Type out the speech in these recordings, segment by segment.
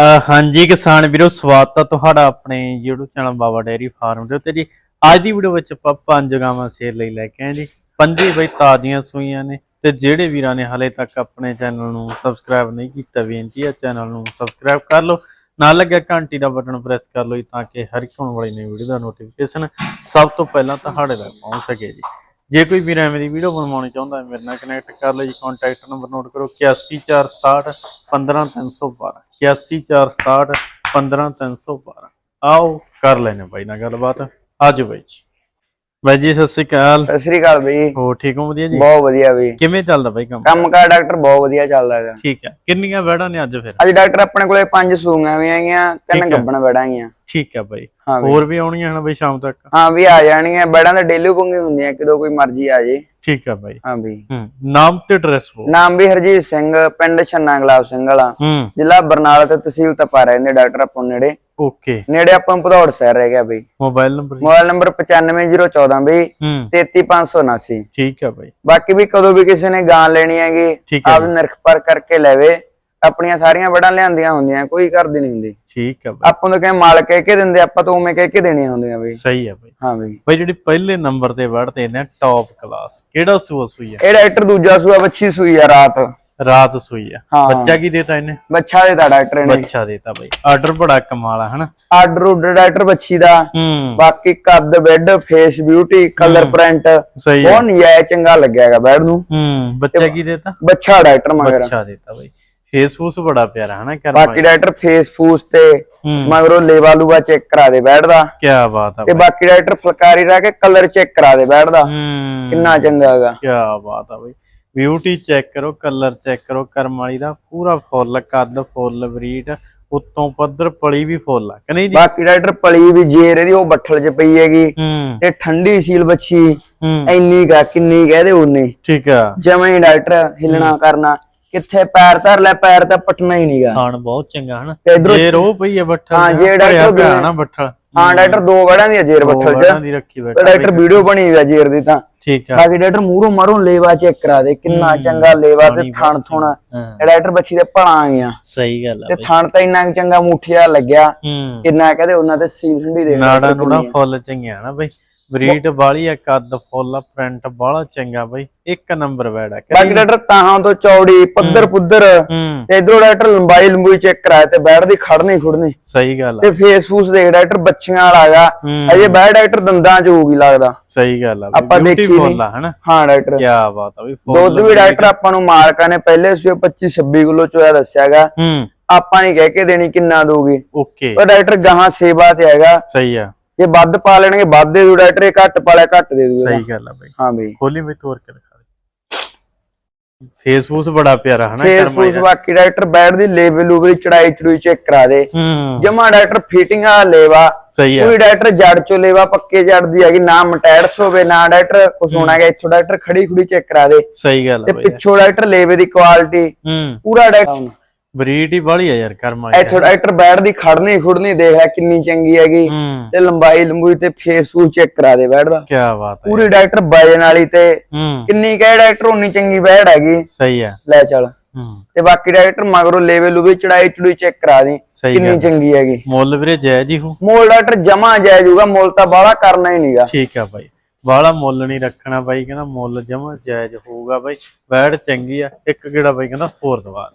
ਹਾਂਜੀ ਕਿਸਾਨ ਵੀਰੋ, ਸਵਾਗਤ ਹੈ ਤੁਹਾਡਾ ਆਪਣੇ YouTube channel Baba dairy farm ਦੇ ਉੱਤੇ ਜੀ, ਅੱਜ ਦੀ ਵੀਡੀਓ ਵਿੱਚ ਆਪਾਂ ਪੰਜ ਗਾਵਾਂ ਸੇਲ ਲਈ ਲੈ ਕੇ ਆਏ ਜੀ। ਪੰਜੇ ਬਈ ਤਾਜ਼ੀਆਂ ਸੂਈਆਂ ਨੇ ਤੇ ਜਿਹੜੇ ਵੀਰਾਂ ਨੇ ਹਲੇ ਤੱਕ ਆਪਣੇ ਚੈਨਲ ਨੂੰ ਸਬਸਕ੍ਰਾਈਬ ਨਹੀਂ ਕੀਤਾ, ਬੇਨਤੀ ਹੈ ਚੈਨਲ ਨੂੰ ਸਬਸਕ੍ਰਾਈਬ ਕਰ ਲਓ। ਨਾਲ ਲੱਗਿਆ ਘੰਟੀ ਦਾ ਬਟਨ ਪ੍ਰੈਸ ਕਰ ਲਓ ਜੀ, ਤਾਂ ਕਿ ਹਰ ਇੱਕ ਆਉਣ ਵਾਲੀ ਨਵੀਂ ਵੀਡੀਓ ਦਾ ਨੋਟੀਫਿਕੇਸ਼ਨ ਸਭ ਤੋਂ ਪਹਿਲਾਂ ਤੁਹਾਡੇ ਤੱਕ ਪਹੁੰਚ ਸਕੇ ਜੀ। ਜੇ ਕੋਈ ਵੀਰ ਐਵੇਂ ਦੀ ਵੀਡੀਓ ਬਣਵਾਉਣੀ ਚਾਹੁੰਦਾ ਮੇਰੇ ਨਾਲ ਕਨੈਕਟ ਕਰ ਲਓ ਜੀ ਕੰਟੈਕਟ ਨੰਬਰ ਨੋਟ ਕਰੋ 81467 15312 81467 15312 ਆਓ ਕਰ ਲੈਨੇ ਬਾਈ ਨਾਲ ਗੱਲਬਾਤ। ਆਜੋ ਬਾਈ ਜੀ। ਬਾਈ ਜੀ ਸਤਿ ਸ਼੍ਰੀ ਅਕਾਲ। ਸਤਿ ਸ੍ਰੀ ਅਕਾਲ ਬਈ ਹੋ ਠੀਕ ਹੋ? ਵਧੀਆ ਜੀ? ਬਹੁਤ ਵਧੀਆ ਬਈ। ਕਿਵੇਂ ਚੱਲਦਾ ਬਾਈ ਕੰਮ? ਕੰਮ ਕਾਰ ਡਾਕਟਰ ਬਹੁਤ ਵਧੀਆ ਚੱਲਦਾ ਹੈਗਾ। ਠੀਕ ਹੈ। ਕਿੰਨੀਆਂ ਵੈੜਾਂ ਨੇ ਅੱਜ ਫਿਰ? ਅੱਜ ਡਾਕਟਰ ਆਪਣੇ ਕੋਲੇ ਪੰਜ ਸੂਈਆਂ ਵੀ ਆਈਆਂ ਤਿੰਨ। ਗੱਬਣ ਬੈੜਾਂਗੀਆਂ ਠੀਕ ਹੈ ਬਾਈ। ਹਾਂ ਬਈ। ਹੋਰ ਵੀ ਆਉਣੀਆਂ ਹਨ ਬਾਈ ਸ਼ਾਮ ਤੱਕ? ਹਾਂ ਵੀ ਆ ਜਾਣਗੀਆਂ ਬੈੜਾਂ ਦਾ ਡੇਲੀ ਬੁਕਿੰਗ ਹੁੰਦੀਆਂ ਕਿਦੋਂ ਕੋਈ ਮਰਜ਼ੀ ਆ ਜੇ। ਠੀਕ ਹੈ ਬਾਈ। ਹਾਂ ਵੀ ਹੂੰ ਨਾਮ ਤੇ ਐਡਰੈਸ ਬੋ ਨਾਮ ਵੀ ਹਰਜੀਤ ਸਿੰਘ ਪਿੰਡ ਛੰਨਾ ਗੁਲਾਬ ਸਿੰਘ ਵਾਲਾ। ਹੂੰ। ਜ਼ਿਲ੍ਹਾ ਬਰਨਾਲਾ ਤੇ ਤਹਿਸੀਲ ਤਪਾ ਰਹਿੰਦੇ ਡਾਕਟਰ ਆਪਾਂ ਨੇੜੇ। ਓਕੇ। ਨੇੜੇ ਆਪਾਂ ਨੂੰ ਭਦੌੜ ਸ਼ਹਿਰ ਰਹਿ ਗਿਆ ਬਈ। ਮੋਬਾਈਲ ਨੰਬਰ ਮੋਬਾਈਲ ਨੰਬਰ 95014 ਬਈ। ਹੂੰ। 33579 ਠੀਕ ਹੈ ਬਾਈ। ਬਾਕੀ ਵੀ ਕਦੋਂ ਵੀ ਕਿਸੇ ਨੇ ਗਾਂ ਲੈਣੀ ਹੈਗੀ ਠੀਕ ਹੈ ਆਪ ਨਿਰਖ ਪਰ ਕਰਕੇ ਲੈਵੇ ਆਪਣੀਆਂ ਸਾਰੀਆਂ ਬੜਾਂ ਲਿਆਂਦੀਆਂ ਹੁੰਦੀਆਂ ਕੋਈ ਕਰਦੀ ਨਹੀਂ ਹੁੰਦੀ। ਠੀਕ ਹੈ ਬਾਈ। ਆਪਾਂ ਨੂੰ ਕਹੇ ਮਾਲ ਕਹਿ ਕੇ ਦਿੰਦੇ ਆਪਾਂ ਤਾਂ ਉਵੇਂ ਕਹਿ ਕੇ ਦੇਣੀਆਂ ਹੁੰਦੀਆਂ ਬਈ। ਸਹੀ ਹੈ ਬਾਈ। ਹਾਂ ਬਈ। ਬਾਈ ਜਿਹੜੀ ਪਹਿਲੇ ਨੰਬਰ ਤੇ ਵੜਦੇ ਨੇ ਟੌਪ ਕਲਾਸ ਕਿਹੜਾ ਸੂਆ ਸੂਈ ਹੈ ਇਹ ਡਾਕਟਰ ਦੂਜਾ ਸੂਆ ਬੱਚੀ ਸੂਈ ਆ ਰਾਤ। ਰਾਤ ਸੂਈ ਹਾਂ। ਬੱਚਾ ਕੀ ਦੇਤਾ ਇਹਨੇ? ਬੱਚਾ ਦੇ ਡਾਕਟਰ ਨੇ ਬੱਚਾ ਦੇਤਾ ਬਾਈ। ਆਰਡਰ ਬੜਾ ਕਮਾਲ ਆ ਹਨਾ? ਆਰਡਰ ਉਡਰ ਡਾਕਟਰ ਬੱਚੀ ਦਾ। ਹੂੰ। ਬਾਕੀ ਕੱਦ bed face beauty colour print ਸਹੀ ਹੈ ਬਹੁਤ ਨਜਾਇਜ਼ ਚੰਗਾ ਲੱਗਿਆ ਹੈਗਾ ਬੈਡ ਨੂੰ। ਹੂੰ ਬੱਚਾ ਕੀ ਦੇਤਾ? ਬੱਚਾ ਡਾਕਟਰ ਮਗਰ। ਬੱਚਾ ਦੇਤਾ ਬਾਈ। ਫੇਸਬੁੱਕ ਬੜਾ ਪਿਆਰਾ ਹਨਾ ਕਰ ਬਾਕੀ ਡਾਕਟਰ ਫੇਸ ਫੂਸ ਤੇ ਮਗਰੋਂ ਲੇਵਾ ਲੂਵਾ ਚੈੱਕ ਕਰਾ ਦੇ ਬੈਡ ਦਾ ਕੀ ਬਾਤ ਆ ਤੇ ਬਾਕੀ ਡਾਕਟਰ ਫੁਲਕਾਰੀ ਰਹਿ ਕੇ ਕਲਰ ਚੈੱਕ ਕਰਾ ਦੇ ਬੈਡ ਦਾ ਹੂੰ। ਕਿੰਨਾ ਚੰਗਾ ਹੈਗਾ। ਕੀ ਬਾਤ ਆ ਬਾਈ। ਬਿਊਟੀ ਚੈੱਕ ਕਰੋ ਕਲਰ ਚੈੱਕ ਕਰੋ ਕਰਮ ਵਾਲੀ ਦਾ ਪੂਰਾ ਫੁੱਲ ਕੱਦ ਫੁੱਲ ਬਰੀਡ ਉੱਤੋਂ ਪੱਧਰ ਪਲੀ ਵੀ ਫੁੱਲ ਆ ਕਿ ਨਹੀਂ ਜੀ? ਬਾਕੀ ਡਾਕਟਰ ਪਲੀ ਵੀ ਜੇਰ ਇਹਦੀ ਉਹ ਬੱਠਲ 'ਚ ਪਈ ਹੈਗੀ ਤੇ ਠੰਡੀ ਸੀਲ ਬੱਚੀ ਇੰਨੀ ਕਾ ਕਿੰਨੀ ਕਹਦੇ ਉਨੀ ਠੀਕ ਆ। ਜਿਵੇਂ ਹੀ ਡਾਕਟਰ ਹਿਲਣਾ ਕਰਨਾ। ਕਿੱਥੇ ਪੈਰ ਧਰ ਲੈ ਪੈਰ ਤਾਂ ਪਟਣਾ ਹੀ ਨਹੀਂਗਾ ਖਾਣ ਬਹੁਤ ਚੰਗਾ ਹਨਾ। ਤੇ ਇਧਰੋਂ ਜੇ ਰੋ ਪਈ ਹੈ ਬੱਠਲ ਹਾਂ, ਜੇ ਡਾਕਟਰ ਬਿਨਾਂ- ਨਾ ਬੱਠਲ। ਹਾਂ ਡਾਕਟਰ ਦੋ ਵੜਾਂ ਦੀ ਆ ਜੇਰ ਬੱਠਲ 'ਚ। ਬੱਠਲ ਦੀ ਰੱਖੀ ਤੇ ਬੈਠਾ ਡਾਕਟਰ ਵੀਡੀਓ ਬਣੀ ਹੋਈ ਆ ਜੇਰ ਦੀ ਤਾਂ। ਠੀਕ ਆ। ਬਾਕੀ ਡਾਕਟਰ ਮੂਹਰੋਂ ਮਾਰੋਂ ਲੇਵਾ ਚੈੱਕ ਕਰਾ ਦੇ ਕਿੰਨਾ ਚੰਗਾ ਲੇਵਾ ਤੇ ਥਣ ਥੁਣ। ਹਾਂ। ਇਹ ਡਾਕਟਰ ਬੱਚੀ ਦੇ ਭਲਾ ਆਈਆਂ ਸਹੀ ਗੱਲ ਆ ਤੇ ਬਈ। ਥਣ ਤਾਂ ਇੰਨਾ ਕੁ ਚੰਗਾ ਮੁੱਠਿਆ ਲੱਗਿਆ। ਹੂੰ। ਕਿੰਨਾ ਕਹਦੇ ਉਹਨਾਂ ਤੇ ਸੀਲ ਠੰਡੀ ਦੇ ਨਾੜਾ ਨੂੜਾ ਫੁੱਲ ਚੰਗਿਆ ਨਾ ਬਈ। ਬਰੀਡ ਵਾਲੀ ਆ ਕੱਦ ਫੁੱਲ ਪ੍ਰਿੰਟ ਬਾਲਾ ਚੰਗਾ ਬਈ। ਇੱਕ ਨੰਬਰ ਵੈੜ ਆ। ਬਾਕੀ ਡਾਕਟਰ ਤਾਹਾਂ ਤੋਂ ਚੌੜੀ ਪੱਧਰ ਪੁੱਧਰ। ਤੇ ਇਧਰੋਂ ਡਾਕਟਰ ਲੰਬਾਈ ਲੰਬੂਈ ਚੈੱਕ ਕਰਾਇਆ ਤੇ ਬੈਠ ਦੀ ਖੜਨੀ ਖੁੜਨੀ। ਸਹੀ ਗੱਲ ਆ। ਤੇ ਫੇਸ ਫੂਸ ਦੇਖ ਡਾਕਟਰ ਬੱਚੀਆਂ ਵਾਲਾ ਹੈਗਾ। ਅਜੇ ਬੈਠ ਡਾਕਟਰ ਦੰਦਾਂ ਚ ਹੋਊਗੀ ਲੱਗਦਾ। ਸਹੀ ਗੱਲ ਆ ਆਪਾਂ ਦੇਖੀ ਨਹੀਂ। ਫੁੱਲ ਆ ਹਨਾ? ਹਾਂ ਡਾਕਟਰ। ਕੀ ਬਾਤ ਆ ਬਈ ਦੁੱਧ ਵੀ ਡਾਕਟਰ ਆਪਾਂ ਨੂੰ ਮਾਲਕਾਂ ਨੇ ਪਹਿਲੇ ਸੂਏ 25 26 ਕਿਲੋ ਚੋਇਆ ਦੱਸਿਆਗਾ ਹੂੰ। ਆਪਾਂ ਨਹੀਂ ਕਹਿ ਕੇ ਦੇਣੀ ਕਿੰਨਾ ਦੋਗੇ ਓਕੇ। ਉਹ ਡਾਕਟਰ ਗਾਹਾਂ ਸੇਵਾ ਤੇ ਹੈਗਾ। ਸਹੀ ਆ। ਜੇ ਵੱਧ ਪਾ ਲੈਣਗੇ ਵੱਧ ਦੇ ਦੂ ਡਾਕਟਰ ਇਹ ਘੱਟ ਪਾਲਿਆ ਘੱਟ ਦੇ ਦੂਗਾ ਸਹੀ ਗੱਲ ਆ ਬਈ। ਹਾਂ ਬਈ। ਖੋਲੀ ਬਈ ਤੋਰ ਕੇ ਦਿਖਾ ਦੇ ਫੇਸਬੁਕ ਬੜਾ ਪਿਆਰਾ ਹਨਾ ਫੇਸ ਕਰਮਾਂ ਫੂਸ ਦਾ। ਬਾਕੀ ਡਾਕਟਰ ਬੈਠ ਦੀ ਲੇਵਲ ਲੂਵਲ ਚੜਾਈ ਚੜੂਈ ਚੈੱਕ ਕਰਾ ਦੇ। ਹੂੰ। ਜਮਾ ਡਾਕਟਰ ਫਿਟਿੰਗ ਆ ਲੇਵਾ। ਕੋਈ ਡਾਕਟਰ ਜੜ ਚੋਂ ਲੇਵਾ ਪੱਕੇ ਜੜ ਦੀ ਹੈਗੀ ਨਾ ਮਟੈਰਸ ਹੋਵੇ ਨਾ ਡਾਕਟਰ ਕੁਛ ਹੋਣਾ ਹੈਗਾ ਇੱਥੋਂ ਡਾਕਟਰ ਖੜੀ ਖੁੜੀ ਚੈੱਕ ਕਰਾ ਦੇ। ਸਹੀ ਗੱਲ ਤੇ ਆ ਬਈ। ਪਿੱਛੋਂ ਡਾਕਟਰ ਲੇਵੇ ਦੀ ਕੁਆਲਿਟੀ ਹੂੰ। ਪੂਰਾ ਡਾਕਟਰ ਬਰੀਡ ਹੀ ਵਾਲੀ ਆ ਯਾਰ ਕਰਮਾਂ ਦੀ। ਇੱਥੋਂ ਡਾਕਟਰ ਬੈਠ ਦੀ ਖੜਨੀ ਖੁੜਨੀ ਦੇਖ ਲੈ ਕਿੰਨੀ ਚੰਗੀ ਹੈਗੀ। ਹੂੰ। ਤੇ ਲੰਬਾਈ ਲੰਬੂਈ ਤੇ ਫੇਸ ਫੂਸ ਚੈੱਕ ਕਰਾ ਦੇ ਬੈਠ ਦਾ ਕੀ ਬਾਤ ਹੈ ਪੂਰੀ ਡਾਕਟਰ ਵਜਨ ਵਾਲੀ ਤੇ ਹੂੰ। ਕਿੰਨੀ ਕਹੇ ਡਾਕਟਰ ਉਨੀ ਚੰਗੀ ਬੈਠ ਹੈਗੀ। ਸਹੀ ਆ। ਲੈ ਚੱਲ। ਹੂੰ। ਤੇ ਬਾਕੀ ਡਾਕਟਰ ਮਗਰੋਂ ਲੈਵਲ ਲੂਵੇ ਚੜਾਈ ਚੜੂਈ ਚੈੱਕ ਕਰਾ ਦੇ ਕਿੰਨੀ ਚੰਗੀ ਹੈਗੀ। ਮੁੱਲ ਵੀਰੇ ਜਾਇਜ਼ ਹੀ ਹੋ ਮੋਲ ਡਾਕਟਰ ਜਮਾ ਜਾਇ ਜੂਗਾ ਮੁੱਲ ਤਾਂ ਬਾਹਲਾ ਕਰਨਾ ਹੀ ਨਹੀਂਗਾ ਠੀਕ ਆ ਬਾਈ। ਵਾਲਾ ਮੁੱਲ ਨਹੀਂ ਰੱਖਣਾ ਬਾਈ ਕਹਿੰਦਾ ਮੁੱਲ ਜਮਾ ਜਾਇਜ਼ ਹੋਊਗਾ ਬਾਈ। ਵੈੜ ਚੰਗੀ ਆ। ਇੱਕ ਕਿਹੜਾ ਬਾਈ ਕਹਿੰਦਾ ਫੋਰ ਦਵਾ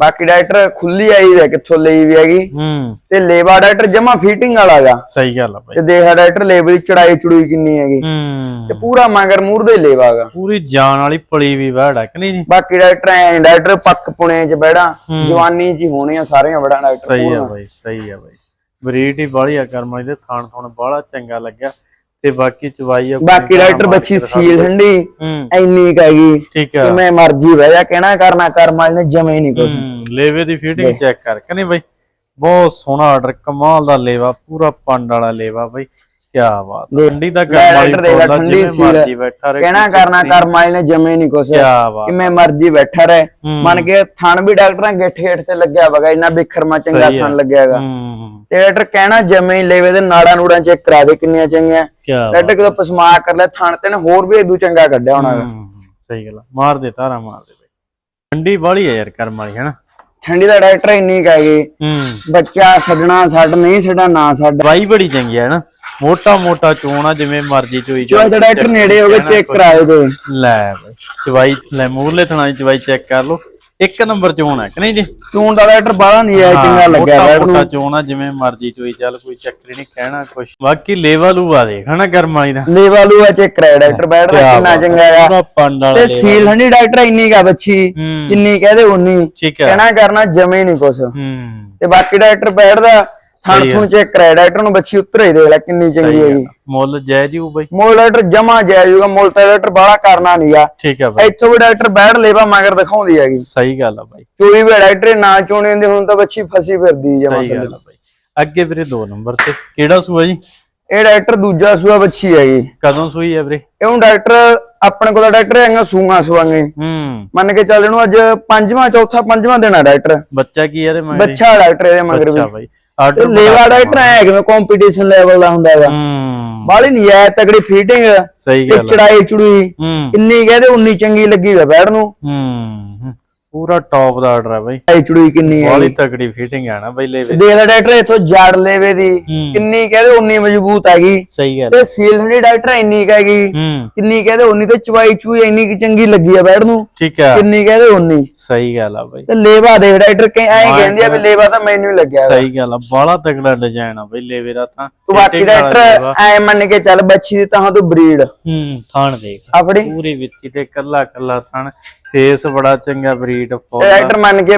ਬਾਕੀ ਡਾਕਟਰ ਖੁੱਲੀ ਆਈ ਹੈ ਕਿੱਥੋਂ ਲਈ ਵੀ ਹੈਗੀ। ਹੂੰ। ਤੇ ਲੇਵਾ ਡਾਕਟਰ ਜਮਾ ਫਿਟਿੰਗ ਵਾਲਾ ਗਾ ਸਹੀ ਗੱਲ ਆ ਬਾਈ। ਤੇ ਦੇਖ ਡਾਕਟਰ ਲੇਵਲ ਦੀ ਚੜਾਈ ਚੜੂਈ ਕਿੰਨੀ ਹੈਗੀ। ਹੂੰ। ਤੇ ਪੂਰਾ ਮਗਰ ਮੂਰ ਦਾ ਹੀ ਲੇਵਾ ਗਾ ਪੂਰੀ ਜਾਨ ਵਾਲੀ ਪਲੀ ਵੀ ਵੈੜ ਆ ਕਿ ਨਹੀਂ ਜੀ? ਬਾਕੀ ਡਾਕਟਰ ਐ ਡਾਕਟਰ ਪੱਕ ਪੁਣੇ ਚ ਬੈੜਾ ਜਵਾਨੀ ਚ ਹੀ ਹੋਣੀਆਂ ਸਾਰੀਆਂ ਬੜਾ ਡਾਕਟਰ ਸਹੀ ਆ ਬਾਈ ਸਹੀ ਆ ਬਾਈ। ਬਾਲੀ ਆ ਕਰਮਾਂ ਦੇ ਥਾਣ ਥਾਣ ਬਾਲਾ ਚੰਗਾ ਲੱਗਿਆ। ਤੇ ਬਾਕੀ ਚਵਾਈ ਆ ਬਾਕੀ ਡਾਕਟਰ ਬੱਚੀ ਸੀਲ ਠੰਡੀ ਐਨੀ ਕੁ ਹੈਗੀ ਠੀਕ ਆ। ਕਿਵੇਂ ਮਰਜ਼ੀ ਬਹਿ ਜਾ ਕਹਿਣਾ ਕਰਨਾ ਕਰਮਾ ਨੇ ਜਮੇ ਨਹੀਂ ਹੂੰ ਲੇਵੇ ਦੀ ਫਿਟਿੰਗ ਚੈੱਕ ਕਰ। ਕਿ ਨਹੀਂ ਬਾਈ ਬਹੁਤ ਸੋਹਣਾ ਆਰਡਰ ਕਮਾਲ ਦਾ ਲੇਵਾ ਪੂਰਾ ਪੰਡ ਵਾਲਾ ਲੇਵਾ ਬਾਈ ਕੀ ਬਾਤ। ਠੰਡੀ ਦਾ ਲੈ ਬੋਲਦਾ ਠੰਡੀ ਸੀਲ ਕਹਿਣਾ ਕਰਨਾ ਕਰਮਾ ਨੇ ਜਮੇ ਨਹੀਂ ਕੁਛ। ਕੀ ਕਿਵੇਂ ਮਰਜ਼ੀ ਬੈਠਾ ਰਹੇ। ਮੰਨ ਕੇ ਥਣ ਵੀ ਡਾਕਟਰਾਂ ਗਿੱਠ ਗਿੱਠ ਤੇ ਲੱਗਿਆ ਵਗਾ ਇੰਨਾ ਬਿਖਰਮਾ ਚੰਗਾ। ਥਣ ਲੱਗਿਆਗਾ ਤੇ ਡਾਕਟਰ ਕਹਿਣਾ ਜਮੇ ਹੀ ਲੈਵੇ ਤੇ ਨਾੜਾਂ ਨੂੜਾਂ ਚੈੱਕ ਕਰਾ ਦੇ ਕਿੰਨੀਆਂ ਚੰਗੀਆਂ। ਕੀ ਬਾਤ ਡਾਕਟਰ ਕਿਦੋਂ ਪਸਮਾ ਕਰ ਲੈ ਥਣ ਤੇ ਨੇ ਹੋਰ ਵੀ ਇਦੂ ਚੰਗਾ ਕੱਢਿਆ ਹੋਣਾ ਗਾ। ਹੂੰ, ਸਹੀ ਗੱਲ ਆ। ਮਾਰ ਦੇ ਤਾਰਾ ਮਾਰ ਦੇ ਬਾਈ। ਠੰਡੀ ਬਾਲੀ ਆ ਯਾਰ ਕਰਮ ਵਾਲੀ ਹੈਨਾ? ਠੰਡੀ ਦਾ ਡਾਕਟਰ ਇੰਨੀ ਕਹੇਗੀ ਹੂੰ। ਬੱਚਾ ਛੱਡਣਾ ਛੱਡ ਨਹੀਂ ਛੱਡਣਾ ਨਾ ਛੱਡ। ਦਵਾਈ ਬੜੀ ਚੰਗੀ ਹੈ ਨਾ ਮੋਟਾ ਮੋਟਾ ਚੋਣ ਆ ਜਿਵੇਂ ਮਰਜ਼ੀ ਚੋਈ ਜੋ ਇਹਦਾ ਡਾਕਟਰ ਨੇੜੇ ਹੋਵੇ ਚੈੱਕ ਕਰਾਏ ਦੇ ਲੈ ਬਈ ਚਵਾਈ ਲੈ ਮੂਰਲੇ ਥਣਾ ਦੀ ਚਵਾਈ ਚੈੱਕ ਕਰ ਲਓ। ਇੱਕ ਨੰਬਰ ਚੋਣ ਹੈ ਕਿ ਨਹੀਂ ਜੀ? ਚੂਨ ਦਾ ਡਾਕਟਰ ਬਾਹਲਾ ਨਹੀਂ ਆਇਆ ਚੰਗਾ ਲੱਗਿਆ ਮੋਟਾ ਨੂੰ। ਚੋਣ ਆ ਜਿਵੇਂ ਮਰਜ਼ੀ ਚੋਈ ਚੱਲ ਕੋਈ ਚੱਕਰ ਨਹੀਂ ਕਹਿਣਾ ਕੁਛ। ਬਾਕੀ ਲੇਵਾ ਲੂਆ ਦੇਖ ਹਨਾ ਗਰਮ ਵਾਲੀ ਦਾ। ਲੇਵਲ ਉਹ ਚੈੱਕ ਕਰਾਇਆ ਡਾਕਟਰ ਬੈਡ ਦਾ ਕਿੰਨਾ ਚੰਗਾ ਆ। ਤੇ। ਸੀਲ ਹੰਡੀ ਡਾਕਟਰ ਇੰਨੀ ਕਾ ਬੱਚੀ ਕਿੰਨੀ ਕਹਦੇ ਉਨੀ ਕਹਿਣਾ ਕਰਨਾ ਜਮੇ ਨਹੀਂ ਕੁਛ। ਤੇ ਬਾਕੀ ਡਾਕਟਰ ਬੈਡ ਦਾ ਥਣ ਥਣ ਚੈੱਕ ਕਰਾਇਆ ਡਾਕਟਰ ਨੂੰ ਬੱਚੀ ਉੱਤਰ ਹੀ ਦੇਖ ਲੈ ਕਿੰਨੀ ਚੰਗੀ ਹੈਗੀ। ਮੁੱਲ ਜਾਇਜ਼ ਹੋਊ ਬਈ। ਮੋਲ ਡਾਕਟਰ ਜਮਾ ਜਾਇਜੂਗਾ ਮੋਲ ਤਾਂ ਡਾਕਟਰ ਬਾਹਲਾ ਕਰਨਾ ਨਹੀਂਗਾ ਠੀਕ ਹੈ ਬਈ। ਇੱਥੋਂ ਵੀ ਡਾਕਟਰ ਬੈਡ ਲੇਵਾ ਮਗਰ ਦਿਖਾਉਂਦੀ ਹੈਗੀ। ਸਹੀ ਗੱਲ ਆ ਬਾਈ। ਚੋਈ ਵੀ ਡਾਕਟਰ ਨਾ ਚੋਣੇ ਹੁੰਦੇ ਹੁਣ ਤਾਂ ਬੱਚੀ ਫਸੀ ਫਿਰਦੀ ਜਮਾ ਸਹੀ ਗੱਲ ਆ ਬਾਈ। ਅੱਗੇ ਵੀਰੇ 2 ਨੰਬਰ ਤੇ ਕਿਹੜਾ ਸੂਆ ਜੀ? ਇਹ ਡਾਕਟਰ ਦੂਜਾ ਸੂਆ ਬੱਚੀ ਹੈਗੀ। ਕਦੋਂ ਸੂਈ ਹੈ ਵੀਰੇ? ਇਹਨੂੰ ਡਾਕਟਰ ਆਪਣੇ ਕੋਲ ਡਾਕਟਰ ਹੈਗਾ ਸੂਆ ਸੁਆਂਗੇ ਹੂੰ। ਮੰਨ ਕੇ ਚੱਲ ਇਹਨੂੰ ਅੱਜ ਪੰਜਵਾਂ ਚੌਥਾ ਪੰਜਵਾਂ ਦਿਨ ਡਾਕਟਰ ਬੱਚਾ ਕੀ ਹੈ ਇਹਦੇ ਮਗਰ? ਬੱਚਾ ਡਾਕਟਰ ਇਹਦੇ ਮਗਰ ਵੀ। ਤੇ ਲੇਵਾ ਡਾਕਟਰ ਐ ਕਿਵੇਂ ਕੰਪੀਟੀਸ਼ਨ ਲੈਵਲ ਦਾ ਹੁੰਦਾ ਹੈਗਾ ਬਾਲੀ ਨਹੀਂ ਐ ਤਗੜੀ ਫੀਟਿੰਗ ਸਹੀ ਤੇ ਗੱਲ ਆ। ਚੜਾਈ ਚੁੜੀ ਕਿੰਨੀ ਕਹਦੇ ਉਨੀ ਚੰਗੀ ਲੱਗੀ ਵਾ ਬੈੜ ਨੂੰ। ਹੂੰ। ਪੂਰਾ ਟੌਪ ਦਾ ਆਰਡਰ ਹੈ ਬਾਈ। ਚੜਾਈ ਚੁੜੀ ਕਿੰਨੀ ਹੈ ਬਾਲੀ ਤਕੜੀ ਫਿਟਿੰਗ ਹੈ ਨਾ ਬਾਈ ਲੇਵੇ ਦੇਖ ਲੈ ਡਾਕਟਰ ਇਥੋਂ ਜੜ ਲੇਵੇ ਦੀ। ਕਿੰਨੀ ਕਹਦੇ ਉਨੀ ਮਜ਼ਬੂਤ ਹੈਗੀ ਸਹੀ ਗੱਲ ਤੇ ਸੀਲ ਹੰਡੀ ਡਾਕਟਰ ਇੰਨੀ ਕੁ ਹੈਗੀ ਹੂੰ। ਕਿੰਨੀ ਕਹਦੇ ਉਨੀ ਤੇ ਚਵਾਈ ਚੂਈ ਇੰਨੀ ਕਿ ਚੰਗੀ ਲੱਗੀ ਆ ਬੈੜ ਨੂੰ। ਠੀਕ ਹੈ ਕਿੰਨੀ ਕਹਦੇ ਉਨੀ। ਸਹੀ ਗੱਲ ਆ ਬਾਈ। ਤੇ ਲੇਵਾ ਦੇਖ ਡਾਕਟਰ ਕਹੇ ਐਂ ਕਹਿੰਦੀ ਆ ਵੀ ਲੇਵਾ ਤਾਂ ਮੈਨੂੰ ਹੀ ਲੱਗਿਆ। ਸਹੀ ਗੱਲ ਆ ਬਾਲਾ ਤਕੜਾ ਡਿਜ਼ਾਈਨ ਆ ਬਾਈ ਲੇਵੇ ਦਾ ਤਾਂ। ਤੂੰ ਬਾਕੀ ਡਾਕਟਰ। ਐ ਮੰਨ ਕੇ ਚੱਲ ਬੱਚੀ ਦੀ ਤਾਂ ਤੂੰ ਬਰੀਡ ਹੂੰ ਥਾਣ ਦੇਖ। ਆਪਣੀ? ਪੂਰੀ ਵਿੱਚੀ ਤੇ ਕੱਲਾ ਕੱਲਾ ਥਣ। ਫੇਸ ਬੜਾ ਚੰਗਾ ਬਰੀਡ ਫੁੱਲ ਡਾਕਟਰ ਮੰਨ ਕੇ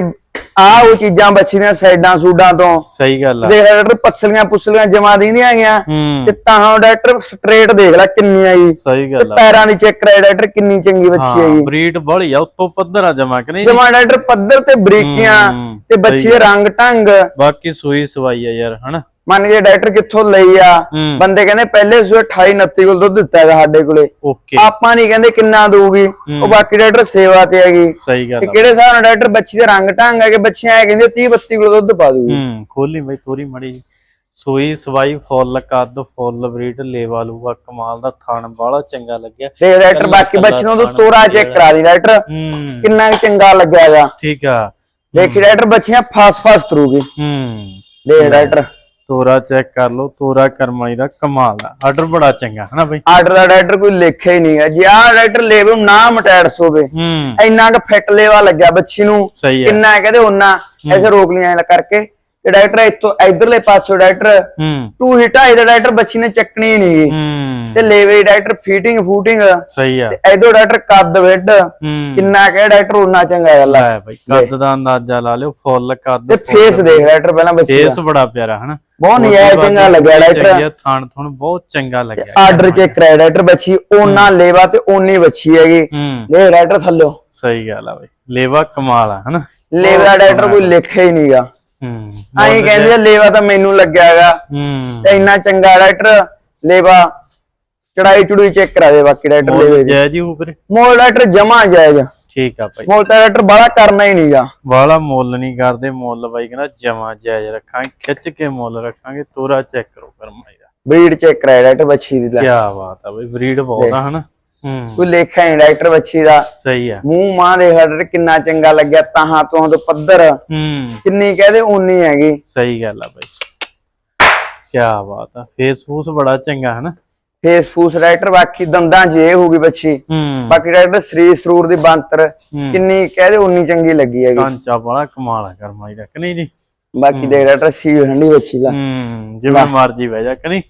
ਆ ਉਹ ਚੀਜ਼ਾਂ ਬੱਚੀ ਦੀਆਂ ਸਾਈਡਾਂ ਸੂਡਾਂ ਤੋਂ। ਸਹੀ ਗੱਲ ਆ। ਦੇਖ ਡਾਕਟਰ ਪੱਸਲੀਆਂ ਪੁੱਸਲੀਆਂ ਜਮਾ ਦੀਆਂ ਹੈਗੀਆਂ ਹੂੰ। ਤੇ ਤਾਂ ਡਾਕਟਰ ਸਟ੍ਰੇਟ ਦੇਖ ਲੈ ਕਿੰਨੀ ਆਈ ਸਹੀ ਗੱਲ ਆ। ਪੈਰਾਂ ਦੀ ਚੈੱਕ ਕਰਾਇਆ ਡਾਕਟਰ ਕਿੰਨੀ ਚੰਗੀ ਬੱਚੀ ਹਾਂ ਹੈਗੀ। ਬਰੀਡ ਬੜੀ ਆ ਉੱਤੋਂ ਪੱਧਰ ਆ ਜਮਾ ਕਿ ਨਹੀਂ? ਜਮਾ ਡਾਕਟਰ ਪੱਧਰ ਤੇ ਬਰੀਕੀਆਂ ਹੂੰ, ਤੇ ਬੱਚੀ ਦੇ ਰੰਗ ਢੰਗ ਬਾਕੀ ਸੂਈ ਸਵਾਈ ਆ ਯਾਰ ਹਨਾ? ਮੰਨ ਕੇ ਡਾਕਟਰ ਕਿੱਥੋਂ ਲਈ ਆ? ਹੂੰ। ਬੰਦੇ ਕਹਿੰਦੇ ਪਹਿਲੇ ਸੂਏ 28 29 ਕੋਲ ਦੁੱਧ ਦਿੱਤਾ ਹੈਗਾ ਸਾਡੇ ਕੋਲੇ। ਓਕੇ। ਆਪਾਂ ਨਹੀਂ ਕਹਿੰਦੇ ਕਿੰਨਾ ਦਊਗੀ। ਉਹ ਬਾਕੀ ਡਾਕਟਰ ਸੇਵਾ ਤੇ ਹੈਗੀ। ਸਹੀ ਗੱਲ ਤੇ ਆ। ਕਿਹੜੇ ਹਿਸਾਬ ਨਾਲ ਡਾਕਟਰ ਬੱਚੀ ਦੇ ਰੰਗ ਢੰਗ ਹੈ ਕਿ ਬੱਚੀਆਂ ਐ ਕਹਿੰਦੇ 30 32 ਕਿਲੋ ਦੁੱਧ ਪਾ ਦੂਗੀ ਹੂੰ ਖੋਲੀ ਬਈ ਥੋੜੀ ਮੜੀ। ਸੂਈ ਸਵਾਈ ਫੁੱਲ ਕੱਦ ਫੁੱਲ ਬਰੀਡ ਲੇਵਾ ਲੂਆ ਕਮਾਲ ਦਾ ਥਣ ਬਾਲਾ ਚੰਗਾ ਲੱਗਿਆ। ਤੇ ਡਾਕਟਰ ਬਾਕੀ ਬੱਚੀ ਨੂੰ ਤੋਰਾ ਚੈੱਕ ਕਰਾ ਦੀ ਡਾਕਟਰ। ਹੂੰ। ਕਿੰਨਾ ਕੁ ਚੰਗਾ ਲੱਗਿਆ ਹੈਗਾ। ਠੀਕ ਆ। ਦੇਖੀ ਡਾਕਟਰ ਬੱਚੀਆਂ ਫਾਸ ਫਾਸ ਤਰੂਗੀ। ਹੂੰ। ਦੇਖ ਡਾਕਟਰ। ਤੋਰਾ ਚੈੱਕ ਕਰ ਲਓ ਤੋਰਾ ਕਰਮਾਈ ਦਾ ਕਮਾਲ ਦਾ ਆਰਡਰ ਬੜਾ ਚੰਗਾ ਹਨਾ ਬਈ? ਆਰਡਰ ਦਾ ਡਾਕਟਰ ਕੋਈ ਲੇਖਿਆ ਹੀ ਨਹੀਂ ਹੈ। ਜੇ ਆਹ ਡਾਕਟਰ ਲੇਵੇ ਨਾ ਮਟੈਟਸ ਹੋਵੇ ਇੰਨਾ ਕੁ ਫਿੱਟ ਲੇਵਾ ਲੱਗਿਆ ਬੱਚੀ ਨੂੰ ਸਹੀ ਹੈ। ਕਿੰਨਾ ਕਹਿੰਦੇ ਉਹਨਾਂ ਐਸੇ ਰੋਕ ਲਿਆ ਕਰਕੇ। ਤੇ ਡਾਕਟਰ ਇੱਥੋਂ ਇਧਰਲੇ ਪਾਸੋਂ ਡਾਕਟਰ ਹੂੰ। ਟੂ ਹਿਟਾ ਇਹਦਾ ਡਾਕਟਰ ਬੱਚੀ ਨੇ ਚੱਕਣੀ ਨਹੀਂ ਹੂੰ। ਤੇ ਲੇਵੇ ਡਾਕਟਰ ਫੀਟਿੰਗ ਫੂਟਿੰਗ ਸਹੀ ਆ। ਤੇ ਇਧਰ ਡਾਕਟਰ ਕੱਦ ਵਿੱਡ ਕਿੰਨਾ ਕਹੇ ਡਾਕਟਰ ਉਹਨਾਂ ਚੰਗਾ ਗੱਲ ਆ ਕੱਦ ਦਾ ਅੰਦਾਜ਼ਾ ਲਾ ਲਿਓ ਫੁੱਲ ਕੱਦ ਤੇ ਫੇਸ ਦੇਖ ਡਾਕਟਰ ਪਹਿਲਾਂ ਬੱਚੀ ਦਾ। ਫੇਸ ਬੜਾ ਪਿਆਰਾ ਹਨਾ? ਬਹੁਤ ਨਜਾਇਜ਼ ਚੰਗਾ ਲੱਗਿਆ ਡਾਕਟਰ। ਥਣ ਥਣ ਬਹੁਤ ਚੰਗਾ ਲੱਗਿਆ। ਆਰਡਰ ਚੈੱਕ ਕਰਾਇਆ ਡਾਕਟਰ ਬੱਚੀ ਉਹਨਾਂ ਲੇਵਾ ਤੇ ਓਨੀ ਬੱਚੀ ਹੈਗੀ। ਹੂੰ। ਲੈ ਡਾਕਟਰ ਥੱਲਿਓ ਸਹੀ ਗੱਲ ਆ ਬਈ ਲੇਵਾ ਕਮਾਲ ਆ ਹਨਾ? ਲੇਵਾ ਦਾ ਡਾਕਟਰ ਕੋਈ ਲਿਖਿਆ ਹੀ ਨਹੀਂਗਾ ਹੂੰ। ਐਂ ਕਹਿੰਦੇ ਆ, ਲੇਵਾ ਤਾਂ ਮੈਨੂੰ ਲੱਗਿਆ ਹੈਗਾ। ਹੂੰ। ਤੇ ਇੰਨਾ ਚੰਗਾ ਡਾਕਟਰ ਲੇਵਾ ਚੜਾਈ ਚੜੂਈ ਚੈੱਕ ਕਰਾ ਦੇ ਬਾਕੀ ਡਾਕਟਰ ਲੇਵੇ ਜੈ ਜੀ ਉਪਰ ਮੋਲ ਡਾਕਟਰ ਜਮਾ ਜਾਇਜ਼। ਠੀਕ ਆ ਭਾਈ। ਮੋਲ ਡਾਕਟਰ ਬਾਲਾ ਕਰਨਾ ਹੀ ਨਹੀਂਗਾ ਵਾਲਾ ਮੁੱਲ ਨਹੀਂ ਕਰਦੇ ਮੁੱਲ ਬਾਈ ਕਹਿੰਦਾ ਜਮਾ ਜਾਇਜ਼ ਰੱਖਾਂਗੇ ਖਿੱਚ ਕੇ ਮੁੱਲ ਰੱਖਾਂਗੇ ਤੋਰਾ ਚੈੱਕ ਕਰੋ ਕਰਮਾਈ ਦਾ। ਬਰੀਡ ਚੈੱਕ ਕਰਾਇਆ ਡਾਕਟਰ ਬੱਚੀ ਦੀ ਕੀ ਬਾਤ ਆ ਬਈ ਬਰੀਡ ਬਹੁਤ ਆ ਹਨਾ। ਕੋਈ ਲੇਖਾ ਨਹੀਂ ਡਾਕਟਰ ਬੱਚੀ ਦਾ। ਸਹੀ ਆ। ਮੂੰਹ ਮਾਂ ਦੇ ਡਾਕਟਰ ਕਿੰਨਾ ਚੰਗਾ ਲੱਗਿਆ ਤਾਹਾਂ ਤੋਂ ਤੋਂ ਪੱਧਰ। ਹੂੰ। ਕਿੰਨੀ ਕਹਦੇ ਉਨੀ ਹੈਗੀ। ਸਹੀ ਗੱਲ ਆ ਬਾਈ। ਕੀ ਬਾਤ ਆ। ਫੇਸ ਫੂਸ ਬੜਾ ਚੰਗਾ ਹਨਾ? ਫੇਸ ਫੂਸ ਡਾਕਟਰ ਬਾਕੀ ਦੰਦਾਂ 'ਚ ਇਹ ਹੋਊਗੀ ਬੱਚੀ। ਹੂੰ। ਬਾਕੀ ਡਾਕਟਰ ਸਰੀਰ ਸਰੂਰ ਦੀ ਬੰਤਰ ਕਿੰਨੀ ਕਹਦੇ ਉਨੀ ਚੰਗੀ ਲੱਗੀ ਹੈਗੀ। ਕਾਂਚਾ ਬੜਾ ਕਮਾਲ ਆ ਕਰਮਾਈ ਦਾ ਕਿ ਨਹੀਂ ਜੀ ਬਾਕੀ ਦੇ ਡਾਕਟਰ ਸੀ ਠੰਡੀ ਬੱਚੀ ਦਾ। ਹੂੰ ਜਿਵੇਂ ਮਰਜ਼ੀ ਬਹਿ ਜਾ ਕਿ ਨਹੀਂ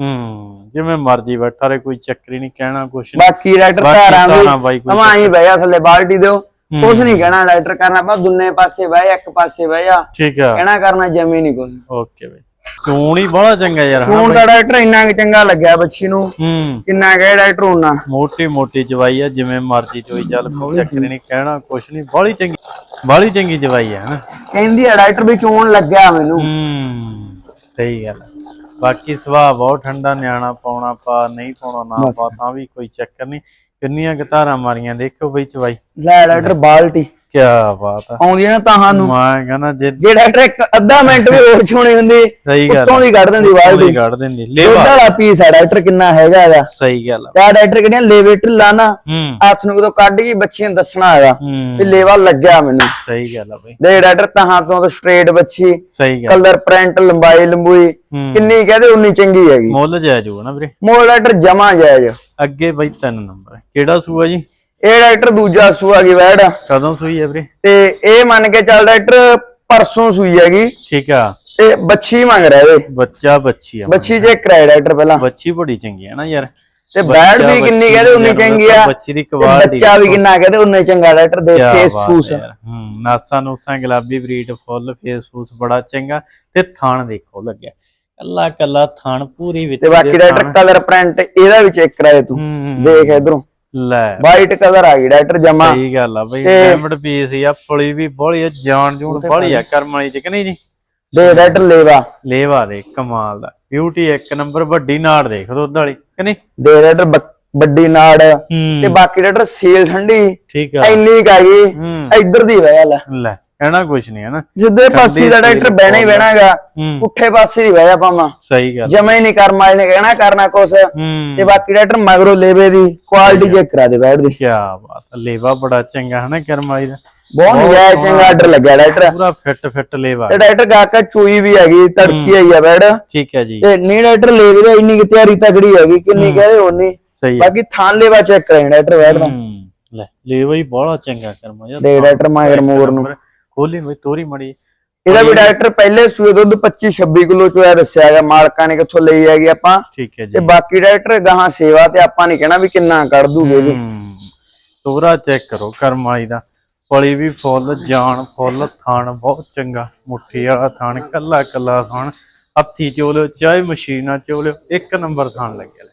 ਹੂੰ ਜਿਵੇਂ ਮਰਜ਼ੀ ਬੈਠਾ ਰੇ ਕੋਈ ਚੱਕਰੀ ਨਹੀਂ ਕਹਿਣਾ ਕੁਛ ਨਹੀਂ। ਬਾਕੀ ਬਾਕੀ ਧਾਰਾਂ ਵੀ ਅਮਾਂ ਹੀ ਬਹਿ ਜਾ ਥੱਲੇ ਬਾਲਟੀ ਦਿਓ। ਕੁਛ ਨਹੀਂ ਕਹਿਣਾ ਡਾਕਟਰ ਕਰਨਾ ਆਪਾਂ ਦੁੰਨੇ ਪਾਸੇ ਬਹਿ ਇੱਕ ਪਾਸੇ ਬਹਿ ਜਾ। ਠੀਕ ਆ। ਕਹਿਣਾ ਕਰਨਾ ਜਮੀ ਨਹੀਂ ਕੁਛ। ਓਕੇ ਬਈ। ਚੂਣ ਹੀ ਬੜਾ ਚੰਗਾ ਯਾਰ ਹਾਂ ਹੁਣ ਦਾ ਡਾਕਟਰ ਇੰਨਾ ਕੁ ਚੰਗਾ ਲੱਗਿਆ ਬੱਚੀ ਨੂੰ ਹੂੰ। ਕਿੰਨਾ ਕਹੇ ਡਾਕਟਰ ਉਹਨਾਂ ਮੋਟੀ ਮੋਟੀ ਜਵਾਈ ਆ ਜਿਵੇਂ ਮਰਜ਼ੀ ਚੋਈ ਚੱਲ ਕੋਈ ਚੱਕਰੀ ਨਹੀਂ ਕਹਿਣਾ ਕੁਛ ਨਹੀਂ ਬੜੀ ਚੰਗੀ ਬੜੀ ਚੰਗੀ ਜਵਾਈ ਆ ਹਨਾ। ਕਹਿੰਦੀ ਆ ਡਾਕਟਰ ਵੀ ਚੋਣ ਲੱਗਿਆ ਮੈਨੂੰ। ਹੂੰ ਸਹੀ ਗੱਲ ਆ। ਬਾਕੀ ਸੁਭਾਅ ਬਹੁਤ ਠੰਡਾ ਨਿਆਣਾ ਪਾਉਣਾ ਪਾ ਨਹੀਂ ਪਾਉਣਾ ਨਾ ਪਾ ਤਾਂ ਵੀ ਕੋਈ ਚੱਕਰ ਨਹੀਂ। ਕਿੰਨੀਆਂ ਗਤਾਰਾਂ ਮਾਰੀਆਂ ਦੇਖੋ ਬਈ ਚਵਾਈ। ਲੈ ਡਾਕਟਰ ਬਾਲਟੀ। ਕੀ ਬਾਤ ਆ। ਆਉਂਦੀਆਂ ਨਾ ਤਾਹਾਂ ਨੂੰ। ਮੈਂ ਕਹਿੰਦਾ ਜੇ ਜੇ ਡਾਕਟਰ ਇੱਕ ਅੱਧਾ ਮਿੰਟ ਵੀ ਹੋਰ ਛੋਣੀ ਹੁੰਦੀ ਸਹੀ ਗੱਲ ਉੱਤੋਂ ਦੀ ਕੱਢ ਦਿੰਦੀ ਬਾਲਟੀ ਕੋਈ ਕੱਢ ਦਿੰਦੀ। ਲੇਵਾ ਵਾਲਾ ਪੀਸ ਹੈ ਡਾਕਟਰ ਕਿੰਨਾ ਹੈਗਾ ਇਹਦਾ ਸਹੀ ਗੱਲ ਆ। ਤੇ ਡਾਕਟਰ ਕਿਹੜੀਆਂ ਲੇਵੇ ਢਿੱਲਾ ਨਾ ਹੂੰ। ਹੱਥ ਨੂੰ ਕਦੋਂ ਕੱਢ ਗਈ ਬੱਚੀ ਨੂੰ ਦੱਸਣਾ ਹੈਗਾ ਵੀ ਲੇਵਾ ਲੱਗਿਆ ਮੈਨੂੰ। ਸਹੀ ਗੱਲ ਆ ਬਈ। ਦੇ ਡਾਕਟਰ ਤਾਹਾਂ ਤੋਂ ਸਟ੍ਰੇਟ ਬੱਚੀ ਸਹੀ ਗੱਲ ਕਲਰ ਪ੍ਰਿੰਟ ਲੰਬਾਈ ਲੰਬੂਈ ਕਿੰਨੀ ਕਹਦੇ ਉਨੀ ਚੰਗੀ ਹੈਗੀ। ਮੁੱਲ ਜਾਇਜ਼ ਨਾ ਵੀਰੇ। ਮੋਲ ਡਾਕਟਰ ਜਮਾ ਜਾਇਜ਼। ਅੱਗੇ ਬਈ ਤਿੰਨ ਨੰਬਰ। ਹੈ। ਕਿਹੜਾ ਸੂਆ ਜੀ? ਇਹ ਡਾਕਟਰ ਦੂਜਾ ਸੂਆ ਕੀ ਵੈੜ। ਕਦੋਂ ਸੂਈ ਹੈ ਵੀਰੇ? ਤੇ ਇਹ ਮੰਨ ਕੇ ਚੱਲ ਡਾਕਟਰ ਪਰਸੋਂ ਸੂਈ ਹੈਗੀ। ਠੀਕ ਆ। ਤੇ ਬੱਚੀ ਮੰਗ ਰਿਹਾ ਇਹ ਬੱਚਾ ਬੱਚੀ ਆ। ਬੱਚੀ ਚੈੱਕ ਕਰਾਇਆ ਡਾਕਟਰ ਪਹਿਲਾਂ। ਬੱਚੀ ਬੜੀ ਚੰਗੀ ਹੈ ਨਾ ਯਾਰ। ਤੇ ਬੈਡ ਵੀ ਕਿੰਨੀ ਕਹਦੇ ਉਨੀ ਚੰਗੀ ਆ। ਬੱਚੀ ਦੀ ਕੁਆਲਿਟੀ ਬੱਚਾ ਵੀ ਕਿੰਨਾ ਕਹਦੇ ਉਨੇ ਚੰਗਾ ਡਾਕਟਰ ਦੇ ਕਿਆ ਫੇਸ ਹੈ ਨਾਸਾ ਨੂਸਾ ਗੁਲਾਬੀ ਬਰੀਡ ਫੁੱਲ ਫੇਸ ਫੂਸ ਬੜਾ ਚੰਗਾ। ਤੇ ਥਣ ਦੇਖੋ ਲੱਗਿਆ। ਕੱਲਾ ਕੱਲਾ ਥਣ ਪੂਰੀ ਵਿੱਚ ਤੇ ਬਾਕੀ ਡਾਕਟਰ ਕਲਰ ਪ੍ਰਿੰਟ ਇਹਦਾ ਵੀ ਚੈੱਕ ਕਰਾਏ ਤੂੰ। ਦੇਖ ਇਧਰੋਂ। ਲੈ। ਵਾਈਟ ਕਲਰ ਆ ਗਈ ਡਾਕਟਰ ਜਮਾ। ਸਹੀ ਗੱਲ ਆ ਬਈ ਡਾਇਮੰਡ ਪੀਸ ਆ ਪੁਲੀ ਵੀ ਬੋਲੀ ਆ ਜਾਨ ਜੂਨ ਬੋਲੀ ਆ ਕਰਮ ਵਾਲੀ ਚ ਕਿ ਨਹੀਂ ਜੀ? ਦੇ ਡਾਕਟਰ ਲੇਵਾ। ਲੇਵਾ ਦੇ ਕਮਾਲ ਦਾ। ਬਿਊਟੀ ਇੱਕ ਨੰਬਰ ਵੱਡੀ ਨਾੜ ਦੇਖ ਦੁੱਧ ਵਾਲੀ ਕਿ ਨਹੀਂ? ਦੇ ਡਾਕਟਰ ਵੱਡੀ ਨਾੜ ਤੇ ਬਾਕੀ ਡਾਕਟਰ ਸੀਲ ਠੰਡੀ ਠੀਕ ਆ। ਇੰਨੀ ਕਾ ਗਈ ਹੂੰ। ਇੱਧਰ ਦੀ ਵਜ੍ਹਾ ਲੈ। ਲੈ ਕਹਿਣਾ ਕੁਛ ਨਹੀਂ ਹੈ ਨਾ? ਸਿੱਧੇ ਪਾਸੇ ਦਾ ਡਾਕਟਰ ਬਹਿਣਾ ਹੀ ਬਹਿਣਾਗਾ ਪੁੱਠੇ ਪਾਸੇ ਦੀ ਵਜ੍ਹਾ ਪਾਵਾਂ ਸਹੀ ਗੱਲ ਜਮਾ ਹੀ ਨਹੀਂ ਕਰਮ ਵਾਲੇ ਨੇ ਕਹਿਣਾ ਕਰਨਾ ਕੁਛ। ਤੇ ਬਾਕੀ ਡਾਕਟਰ ਮਗਰੋਂ ਲੇਵੇ ਦੀ ਕੁਆਲਿਟੀ ਚੈੱਕ ਕਰਾ ਦੇ ਬੈਠ ਦੀ। ਕੀ ਬਾਤ ਲੇਵਾ ਬੜਾ ਚੰਗਾ ਹੈ ਨਾ ਕਰਮ ਵਾਲੀ ਦਾ? ਬਹੁਤ ਨਜਾਇਜ਼ ਚੰਗਾ ਆਰਡਰ ਲੱਗਿਆ ਡਾਕਟਰ। ਪੂਰਾ ਫਿੱਟ ਫਿੱਟ ਲੇਵਾ। ਤੇ ਡਾਕਟਰ ਗਾਕਾ ਚੂਈ ਵੀ ਹੈਗੀ ਤੜਕੀ ਆਈ ਆ ਬੈੜ ਠੀਕ ਹੈ ਜੀ। ਤੇ ਨੀ ਡਾਕਟਰ ਲੇਵੇ ਦਾ ਇੰਨੀ ਕਿ ਤਿਆਰੀ ਤਗੜੀ ਹੈਗੀ ਕਿੰਨੀ ਕਹਦੇ ਉਨੀ ਸਹੀ ਹੈ। ਬਾਕੀ ਥਾਨ ਲੇਵਾ ਚੈੱਕ ਕਰਾਈ ਡਾਕਟਰ ਬੈਠ ਦਾ ਹੂੰ ਲੈ ਲੇਵਾ ਹੀ ਬੜਾ ਚੰਗਾ ਕਰਮ ਯਾਰ। ਦੇ ਡਾਕਟਰ ਮਾਗਰ ਮੋਰ ਨੂੰ। ਖੋਲੀ ਬਈ ਤੋਰੀ ਮੜੀ। ਇਹਦਾ ਵੀ ਡਾਕਟਰ ਪਹਿਲੇ ਸੂਏ ਦੁੱਧ 25 26 ਕਿਲੋ ਚੋਇਆ ਦੱਸਿਆ ਹੈਗਾ ਮਾਲਕਾਂ ਨੇ ਕਿੱਥੋਂ ਲਈ ਹੈਗੀ ਆਪਾਂ। ਠੀਕ ਹੈ ਤੇ ਜੀ ਬਾਕੀ ਡਾਕਟਰ ਗਾਹਾਂ ਸੇਵਾ ਤੇ ਆਪਾਂ ਨਹੀਂ ਕਹਿਣਾ ਵੀ ਕਿੰਨਾ ਕੱਢ ਦੂਗੇ ਵੀ ਤੋਰਾ ਚੈੱਕ ਕਰੋ ਕਰਮ ਵਾਲੀ ਦਾ। ਪਲੀ ਵੀ ਫੁੱਲ ਜਾਨ ਫੁੱਲ ਥਣ ਬਹੁਤ ਚੰਗਾ। ਮੁੱਠੀ ਵਾਲਾ ਥਣ ਕੱਲਾ ਕੱਲਾ ਥਣ ਹੱਥੀ ਚੋਲਿਓ ਚਾਹੇ ਮਸ਼ੀਨਾਂ ਚੋਲਿਓ ਇੱਕ ਨੰਬਰ ਥਣ ਲੱਗਿਆ।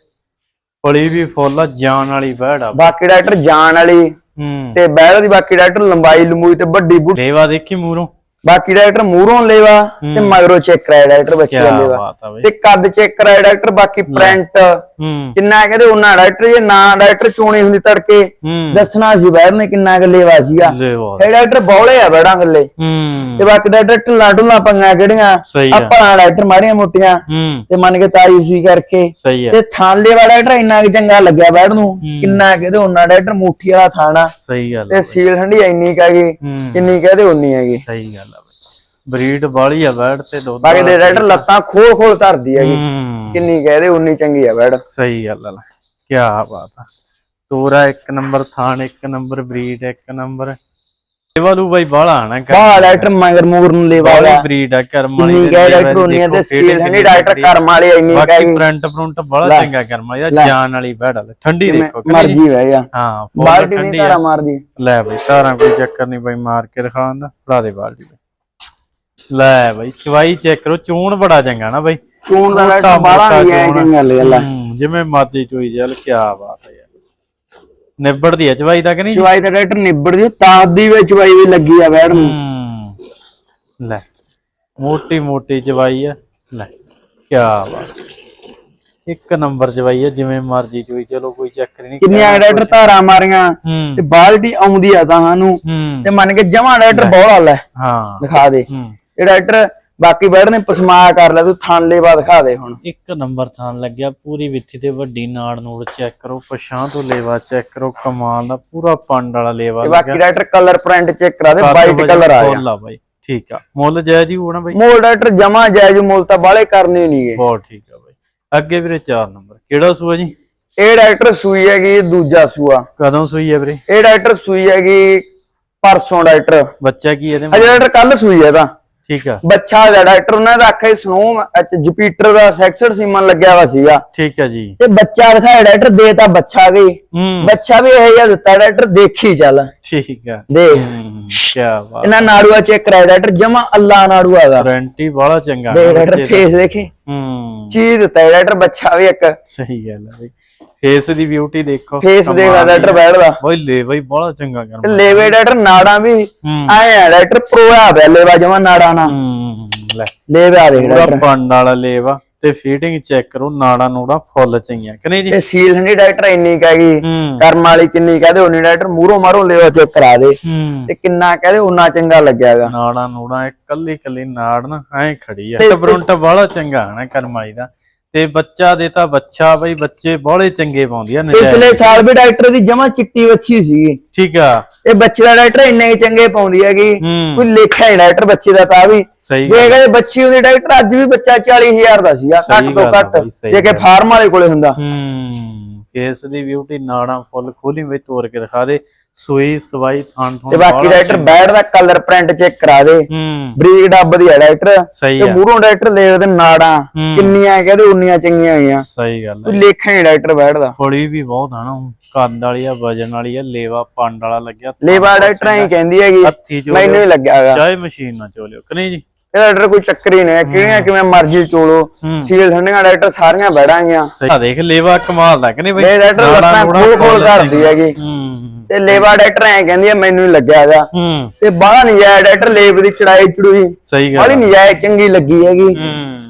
ਪਲੀ ਵੀ ਫੁੱਲ ਜਾਨ ਵਾਲੀ ਬਹਿੜ ਆ। ਬਾਕੀ ਡਾਕਟਰ ਜਾਣ ਵਾਲੀ ਹੂੰ। ਤੇ ਬੈੜ ਦੀ ਬਾਕੀ ਡਾਕਟਰ ਲੰਬਾਈ ਲੰਬੂਈ ਤੇ ਵੱਡੀ ਬੁੱਢੀ ਲੇਵਾ ਦੇਖੀ ਮੂਰੋਂ? ਬਾਕੀ ਡਾਕਟਰ ਮੂਹਰੋਂ ਲੈਵਾ ਤੇ ਮਗਰੋਂ ਚੈੱਕ ਕਰਾਇਆ ਡਾਕਟਰ ਬੱਚੇ ਦਾ ਕੀ ਲੈਵਾ। ਬਾਤ ਆ ਬਈ। ਤੇ ਕੱਦ ਚੈੱਕ ਕਰਾਇਆ ਡਾਕਟਰ ਬਾਕੀ ਪ੍ਰਿੰਟ ਕਿੰਨਾ ਕਹਿੰਦੇ ਉਹਨਾਂ ਡਾਕਟਰ ਜੇ ਨਾ ਡਾਕਟਰ ਚੋਣੀ ਹੁੰਦੀ ਤੜਕੇ ਦੱਸਣਾ ਸੀ ਬੈੜ ਨੇ ਕਿੰਨਾ ਲੈਵਾ ਸੀਗਾ। ਲੇਵਾ ਇਹ ਡਾਕਟਰ ਬੌਲੇ ਆ ਬੈੜਾਂ ਥੱਲੇ। ਹੂੰ। ਤੇ ਬਾਕੀ ਡਾਕਟਰ ਢਿੱਲਾ ਢੁੱਲਾ ਪੰਗਾ ਕਿਹੜੀਆਂ ਆ। ਆਪਾਂ ਡਾਕਟਰ ਮਾੜੀਆਂ ਮੋਟੀਆਂ ਤੇ ਮੰਨ ਕੇ ਤਾਈ ਉਸੀ ਕਰਕੇ। ਤੇ ਥਾਲੇ ਵਾਲਾ ਡਾਕਟਰ ਇੰਨਾ ਕੁ ਚੰਗਾ ਲੱਗਿਆ ਬੈੜ ਨੂੰ ਕਿੰਨਾ ਕਹਿੰਦੇ ਉਹਨਾਂ ਡਾਕਟਰ ਮੁੱਠੀ ਵਾਲਾ ਥਾਣਾ ਸਹੀ ਗੱਲ ਆ ਤੇ ਸੀਲ ਠੰਡੀ ਇੰਨੀ ਕਾ ਗਈ ਹੂੰ। ਕਿੰਨੀ ਕਹਦੇ ਉਨੀ ਹੈਗੀ। ਸਹੀ ਗੱਲ ਆ ਬਰੀਡ ਵਾਲੀ ਆ ਬੈੜ ਤੇ ਦੁੱਧ ਬਾਕੀ ਦੇ ਡਾਕਟਰ ਲੱਤਾਂ ਖੋਲ ਖੋਲ ਧਰਦੀ ਹੈਗੀ। ਕਿੰਨੀ ਕਹਦੇ ਉਨੀ ਚੰਗੀ ਆ ਬੈੜ ਸਹੀ ਗੱਲ ਆ ਕੀ ਬਾਤ ਆ। ਤੋਰਾ ਇੱਕ ਨੰਬਰ ਥਾਣ ਇੱਕ ਨੰਬਰ ਬਰੀਡ ਇੱਕ ਨੰਬਰ। ਲੂ ਬਾਈ ਬਾਲਾ ਆਣਾ ਕਰ ਬਾ ਡਾਕਟਰ ਮਗਰ ਮੂਰ ਨੂੰ ਲੈਵਾ ਬਾਲੀ ਵਾ ਬਰੀਡ ਆ ਕਰਮ ਵਾਲੀ ਦੇ ਕਹੇ ਲੇਵਾ ਡਾਕਟਰ ਦੀ ਦੇਖੋ ਤੇ ਸੀਲ ਠੰਡੀ ਡਾਕਟਰ ਕਰਮ ਵਾਲੇ ਇੰਨੀ ਬਾਕੀ ਕਹੇ ਪ੍ਰਿੰਟ ਪ੍ਰਿੰਟ ਬੜਾ ਚੰਗਾ ਕਰਮ ਦਾ ਜਾਨ ਵਾਲੀ ਬੈੜ ਵਾਲੀ ਠੰਡੀ ਦੇਖੋ ਨਹੀਂ? ਮਰਜ਼ੀ ਵਹਿ ਜਾ। ਹਾਂ ਬਾਲਟੀ ਨਹੀਂ ਆ। ਤਾਰਾ ਮਾਰਦੀ। ਲੈ ਬਈ ਤਾਰਾਂ ਕੋਈ ਚੱਕਰ ਨਹੀਂ ਬਈ ਮਾਰ ਕੇ ਦਿਖਾਉਣ ਦਾ ਫੜਾ ਦੇ ਬਾਲਟੀ। ਲੈ ਬਈ ਚਵਾਈ ਚੈੱਕ ਕਰੋ ਚੂਣ ਬੜਾ ਚੰਗਾ ਨਾ ਬਈ। ਚੂਣ ਦਾ ਮੋਟਾ ਡਾਕਟਰ ਬਾਹਲਾ ਮੋਟਾ ਨਹੀਂ ਆਇਆ। ਚੰਗਾ ਲੈ ਲੈ ਹੂੰ, ਜਿਵੇਂ ਮਾਤੀ ਚੋਈ ਜਲ ਕੀ ਬਾਤ ਹੈ ਯਾਰ। ਨਿਬੜਦੀ ਹੈ ਚਵਾਈ ਤਾਂ ਕਿ ਨਹੀਂ ਚਵਾਈ ਦਾ ਡਾਕਟਰ ਨਿਬੜ ਜੀ ਤਾਦ ਦੀ ਵਿੱਚ ਚਵਾਈ ਵੀ ਲੱਗੀ ਆ ਬੈੜ ਨੂੰ। ਹੂੰ। ਲੈ ਮੋਟੀ ਮੋਟੀ ਚਵਾਈ ਹੈ ਲੈ ਕੀ ਬਾਤ ਇੱਕ ਨੰਬਰ ਚਵਾਈ ਹੈ ਜਿਵੇਂ ਮਰਜ਼ੀ ਚੋਈ ਚਲੋ ਕੋਈ ਚੱਕਰ ਨਹੀਂ। ਕਿੰਨੀਆਂ ਡਾਕਟਰ ਧਾਰਾਂ ਮਾਰੀਆਂ ਹੂੰ। ਤੇ ਬਾਲਟੀ ਆਉਂਦੀ ਆ ਤਾਂ ਸਾਨੂੰ। ਹੂੰ। ਤੇ ਮੰਨ ਕੇ ਜਮਾ ਡਾਕਟਰ ਬਹੁਤ ਲੈ ਹਾਂ। ਦਿਖਾ ਦੇ। ਹੂੰ। ਇਹ ਡਾਕਟਰ ਬਾਕੀ ਬੈੜ ਨੇ ਪਸਮਾ ਕਰ ਲਿਆ ਤੂੰ ਥਾਨ ਲੇਵਾ ਦਿਖਾ ਦੇ ਹੁਣ। ਇੱਕ ਨੰਬਰ ਥਾਂ ਲੱਗਿਆ ਪੂਰੀ ਵਿੱਥੀ ਤੇ ਵੱਡੀ ਨਾੜ ਨੂੜ ਚੈੱਕ ਕਰੋ ਪਛਾਂ ਤੋਂ ਲੇਵਾ ਚੈੱਕ ਕਰੋ ਕਮਾਲ ਦਾ ਪੂਰਾ ਪੰਡ ਵਾਲਾ ਲੇਵਾ ਤੇ ਬਾਕੀ ਡਾਕਟਰ ਕਲਰ ਪ੍ਰਿੰਟ ਚੈੱਕ ਕਰਾ ਦੇ ਵਾਈਟ ਕਲਰ ਆ ਗਿਆ। ਫੁੱਲ ਆ ਬਾਈ ਠੀਕ ਆ। ਮੁੱਲ ਜਾਇਜ਼ ਹੀ ਹੋਣਾ ਬਾਈ? ਮੋਲ ਡਾਕਟਰ ਜਮਾ ਜਾਇਜ਼ ਮੁੱਲ ਤਾਂ ਬਾਲੇ ਕਰਨੇ ਨਹੀਂਗੇ ਬਹੁਤ ਠੀਕ ਆ ਬਾਈ। ਅੱਗੇ ਵੀਰੇ 4 ਨੰਬਰ। ਕਿਹੜਾ ਸੂਆ ਜੀ? ਇਹ ਡਾਕਟਰ ਸੂਈ ਹੈਗੀ ਦੂਜਾ ਸੂਆ। ਕਦੋਂ ਸੂਈ ਹੈ ਵੀਰੇ? ਇਹ ਡਾਕਟਰ ਸੂਈ ਹੈਗੀ ਪਰਸੋਂ ਡਾਕਟਰ। ਬੱਚਾ ਕੀ ਇਹਦੇ ਅਜੇ ਡਾਕਟਰ ਕੱਲ ਸੂਈ ਹੈ ਤਾਂ। ਠੀਕ ਆ। ਬੱਚਾ ਦਾ ਡਾਕਟਰ ਉਹਨਾਂ ਦਾ ਅੱਖੇ ਸਨੋਮ ਜੁਪੀਟਰ ਦਾ ਸੈਕਸਡ ਸੀਮਨ ਲੱਗਿਆ ਵਾ ਸੀਗਾ। ਠੀਕ ਆ ਜੀ। ਤੇ ਬੱਚਾ ਦਿਖਾਇਆ ਡਾਕਟਰ ਦੇ ਤਾਂ ਬੱਚਾ ਗਈ ਬੱਚਾ ਵੀ ਇਹ ਜਿਹਾ ਦਿੱਤਾ ਡਾਕਟਰ ਦੇਖੀ ਚੱਲ। ਠੀਕ ਆ। ਦੇਖ। ਕੀ ਬਾਤ। ਇਹਨਾਂ ਨਾੜੂਆ ਚੈੱਕ ਕਰਾਇਆ ਡਾਕਟਰ ਜਮਾ ਅੱਲਾ ਨਾੜੂਆ ਦਾ। ਵਾਰੰਟੀ ਬੜਾ ਚੰਗਾ ਦੇਖ ਡਾਕਟਰ। ਫੇਸ ਦੇਖੀ। ਹੂੰ। ਚੀਜ਼ ਦਿੱਤਾ ਡਾਕਟਰ ਬੱਚਾ ਵੀ ਇੱਕ। ਸਹੀ ਗੱਲ ਹੈ ਬਈ। ਫੇਸ ਦੀ ਬਿਊਟੀ ਦੇਖੋ। ਫੇਸ ਡਾਕਟਰ ਦੀ ਆ। ਬੈਠਦਾ ਬਈ ਲੈ ਬਈ ਬੜਾ ਚੰਗਾ ਕਰਮ ਲੇਵੇ ਡਾਕਟਰ ਨਾੜਾਂ ਵੀ ਆਏ ਆ ਡਾਕਟਰ ਪ੍ਰੋ ਆ ਪਿਆ ਲੇਵਾ ਜਮਾ ਨਾੜਾਂ ਹੂੰ ਲੈ। ਲੇਵੇ ਆ ਦੇਖ ਡਾਕਟਰ ਪੰਡ ਵਾਲਾ ਲੇਵਾ ਤੇ ਫੀਡਿੰਗ ਚੈੱਕ ਕਰੋ ਨਾੜਾ ਨੂੜਾ ਫੁੱਲ ਚਈਆਂ ਕਿ ਨਹੀਂ ਜੀ? ਤੇ ਸੀਲ ਹੰਡੀ ਡਾਕਟਰ ਇੰਨੀ ਕਹੇਗੀ ਕਰਮ ਵਾਲੀ ਕਿੰਨੀ ਕਹਦੇ ਉਨੀ ਡਾਕਟਰ ਮੂਹਰੋਂ ਮਾਰੋ ਲਿਓ ਚੈੱਕ ਕਰਾ ਦੇ। ਤੇ ਕਿੰਨਾ ਕਹਦੇ ਉਨਾ ਚੰਗਾ ਲੱਗਿਆਗਾ ਨਾੜਾ ਨੂੜਾ ਇਕੱਲੀ ਕੱਲੀ ਨਾੜ ਨਾ ਐ ਖੜੀ ਆ। ਤੇ ਬਰੁੰਟ ਬੜਾ ਚੰਗਾ ਹੈ ਨਾ ਕਰਮਾਈ ਦਾ। ਤੇ ਬੱਚਾ ਦੇ ਤਾਂ ਬੱਚਾ ਬਈ ਬੱਚੇ ਬੜੇ ਚੰਗੇ ਪਾਉਂਦੀ ਆ ਨਜਾਇਜ਼ ਪਿਛਲੇ ਸਾਲ ਵੀ ਡਾਕਟਰ ਦੀ ਜਮਾ ਚਿੱਟੀ ਵੱਛੀ ਸੀਗੀ। ਠੀਕ ਆ। ਇਹ ਬੱਚੇ ਦਾ ਡਾਕਟਰ ਇੰਨੇ ਹੀ ਚੰਗੇ ਪਾਉਂਦੀ ਹੈਗੀ। ਹੂੰ। ਕੋਈ ਲੇਖਾ ਨਹੀਂ ਡਾਕਟਰ ਬੱਚੇ ਦਾ ਤਾਂ ਵੀ। ਜੇ ਕਹਿੰਦੇ ਬੱਚੀ ਹੁੰਦੀ ਡਾਕਟਰ ਅੱਜ ਵੀ ਬੱਚਾ 40000 ਦਾ ਸੀਗਾ ਘੱਟ ਤੋਂ ਘੱਟ ਜੇ ਕਿ। ਫਾਰਮ ਵਾਲੇ ਕੋਲੇ ਹੁੰਦਾ। ਹੂੰ। ਫੇਸ ਦੀ ਬਿਊਟੀ ਨਾੜਾਂ ਫੁੱਲ ਖੋਲੀ ਵਿੱਚ ਤੋੜ ਕੇ ਦਿਖਾ ਦੇ। ਸੂਈ ਸਵਾਈ ਥਾਂ ਥਾਂ ਤੇ ਬਾਕੀ ਡਾਕਟਰ ਬੈਡ ਦਾ ਕਲਰ ਪ੍ਰਿੰਟ ਚੈੱਕ ਕਰਾ ਦੇ। ਹੂੰ। ਬਰੀਕ ਡੱਬ ਦੀ ਹੈ ਸਹੀ ਤੇ ਮੂਹਰੋਂ ਡਾਕਟਰ ਲੈ ਦੇ ਨਾੜਾਂ ਹੂੰ। ਕਿੰਨੀਆਂ ਕਹਿੰਦੇ ਉਨੀਆਂ ਚੰਗੀਆਂ ਹੋਈਆਂ। ਸਹੀ ਗੱਲ ਹੈ। ਲੇਖਾ ਨਹੀਂ ਡਾਕਟਰ ਬੈਡ ਦਾ? ਫੜੀ ਵੀ ਬਹੁਤ ਆ ਨਾ। ਕੰਦ ਵਾਲੀ ਆ ਵਜਨ ਵਾਲੀ ਆ ਲੇਵਾ ਪੰਡ ਵਾਲਾ ਲੱਗਿਆ ਲੇਵਾ ਡਾਕਟਰ ਐਂ ਕਹਿੰਦੀ ਹੈਗੀ ਮੈਨੂੰ ਹੀ ਲੱਗਿਆਗਾ ਚਾਹੇ ਮਸ਼ੀਨ ਨਾਲ ਚੋਲਿਓ ਕਿ ਨਹੀਂ ਜੀ? ਇਹ ਕੋਈ ਚੱਕਰ ਹੀ ਨਹੀਂ ਹੈ ਕਿਹੜੀਆਂ ਕਿਵੇਂ ਮਰਜ਼ੀ ਚੋਲੋ। ਹੂੰ। ਸੀਲ ਠੰਡੀਆਂ ਡਾਕਟਰ ਸਾਰੀਆਂ ਬੈੜਾਂਗੀਆਂ ਆ ਦੇਖ ਲੇਵਾ ਕਮਾਲ ਦਾ ਕਿ ਨਹੀਂ ਬਈ? ਨਾੜਾਂ ਲੱਤਾਂ ਖੋਲ ਖੋਲ ਕਰਦੀ ਹੈਗੀ। ਹੂੰ। ਤੇ ਲੇਵਾ ਡਾਕਟਰ ਐਂ ਕਹਿੰਦੀ ਹੈ ਮੈਨੂੰ ਹੀ ਲੱਗਿਆਗਾ ਹੂੰ। ਤੇ ਬਾਹਲਾ ਨਜਾਇਜ਼ ਡਾਕਟਰ ਲੇਬ ਦੀ ਚੜਾਈ ਚੜੂਈ। ਸਹੀ ਗੱਲ ਬਾਹਲੀ ਆ। ਨਜਾਇਜ਼ ਚੰਗੀ ਲੱਗੀ ਹੈਗੀ। ਹੂੰ।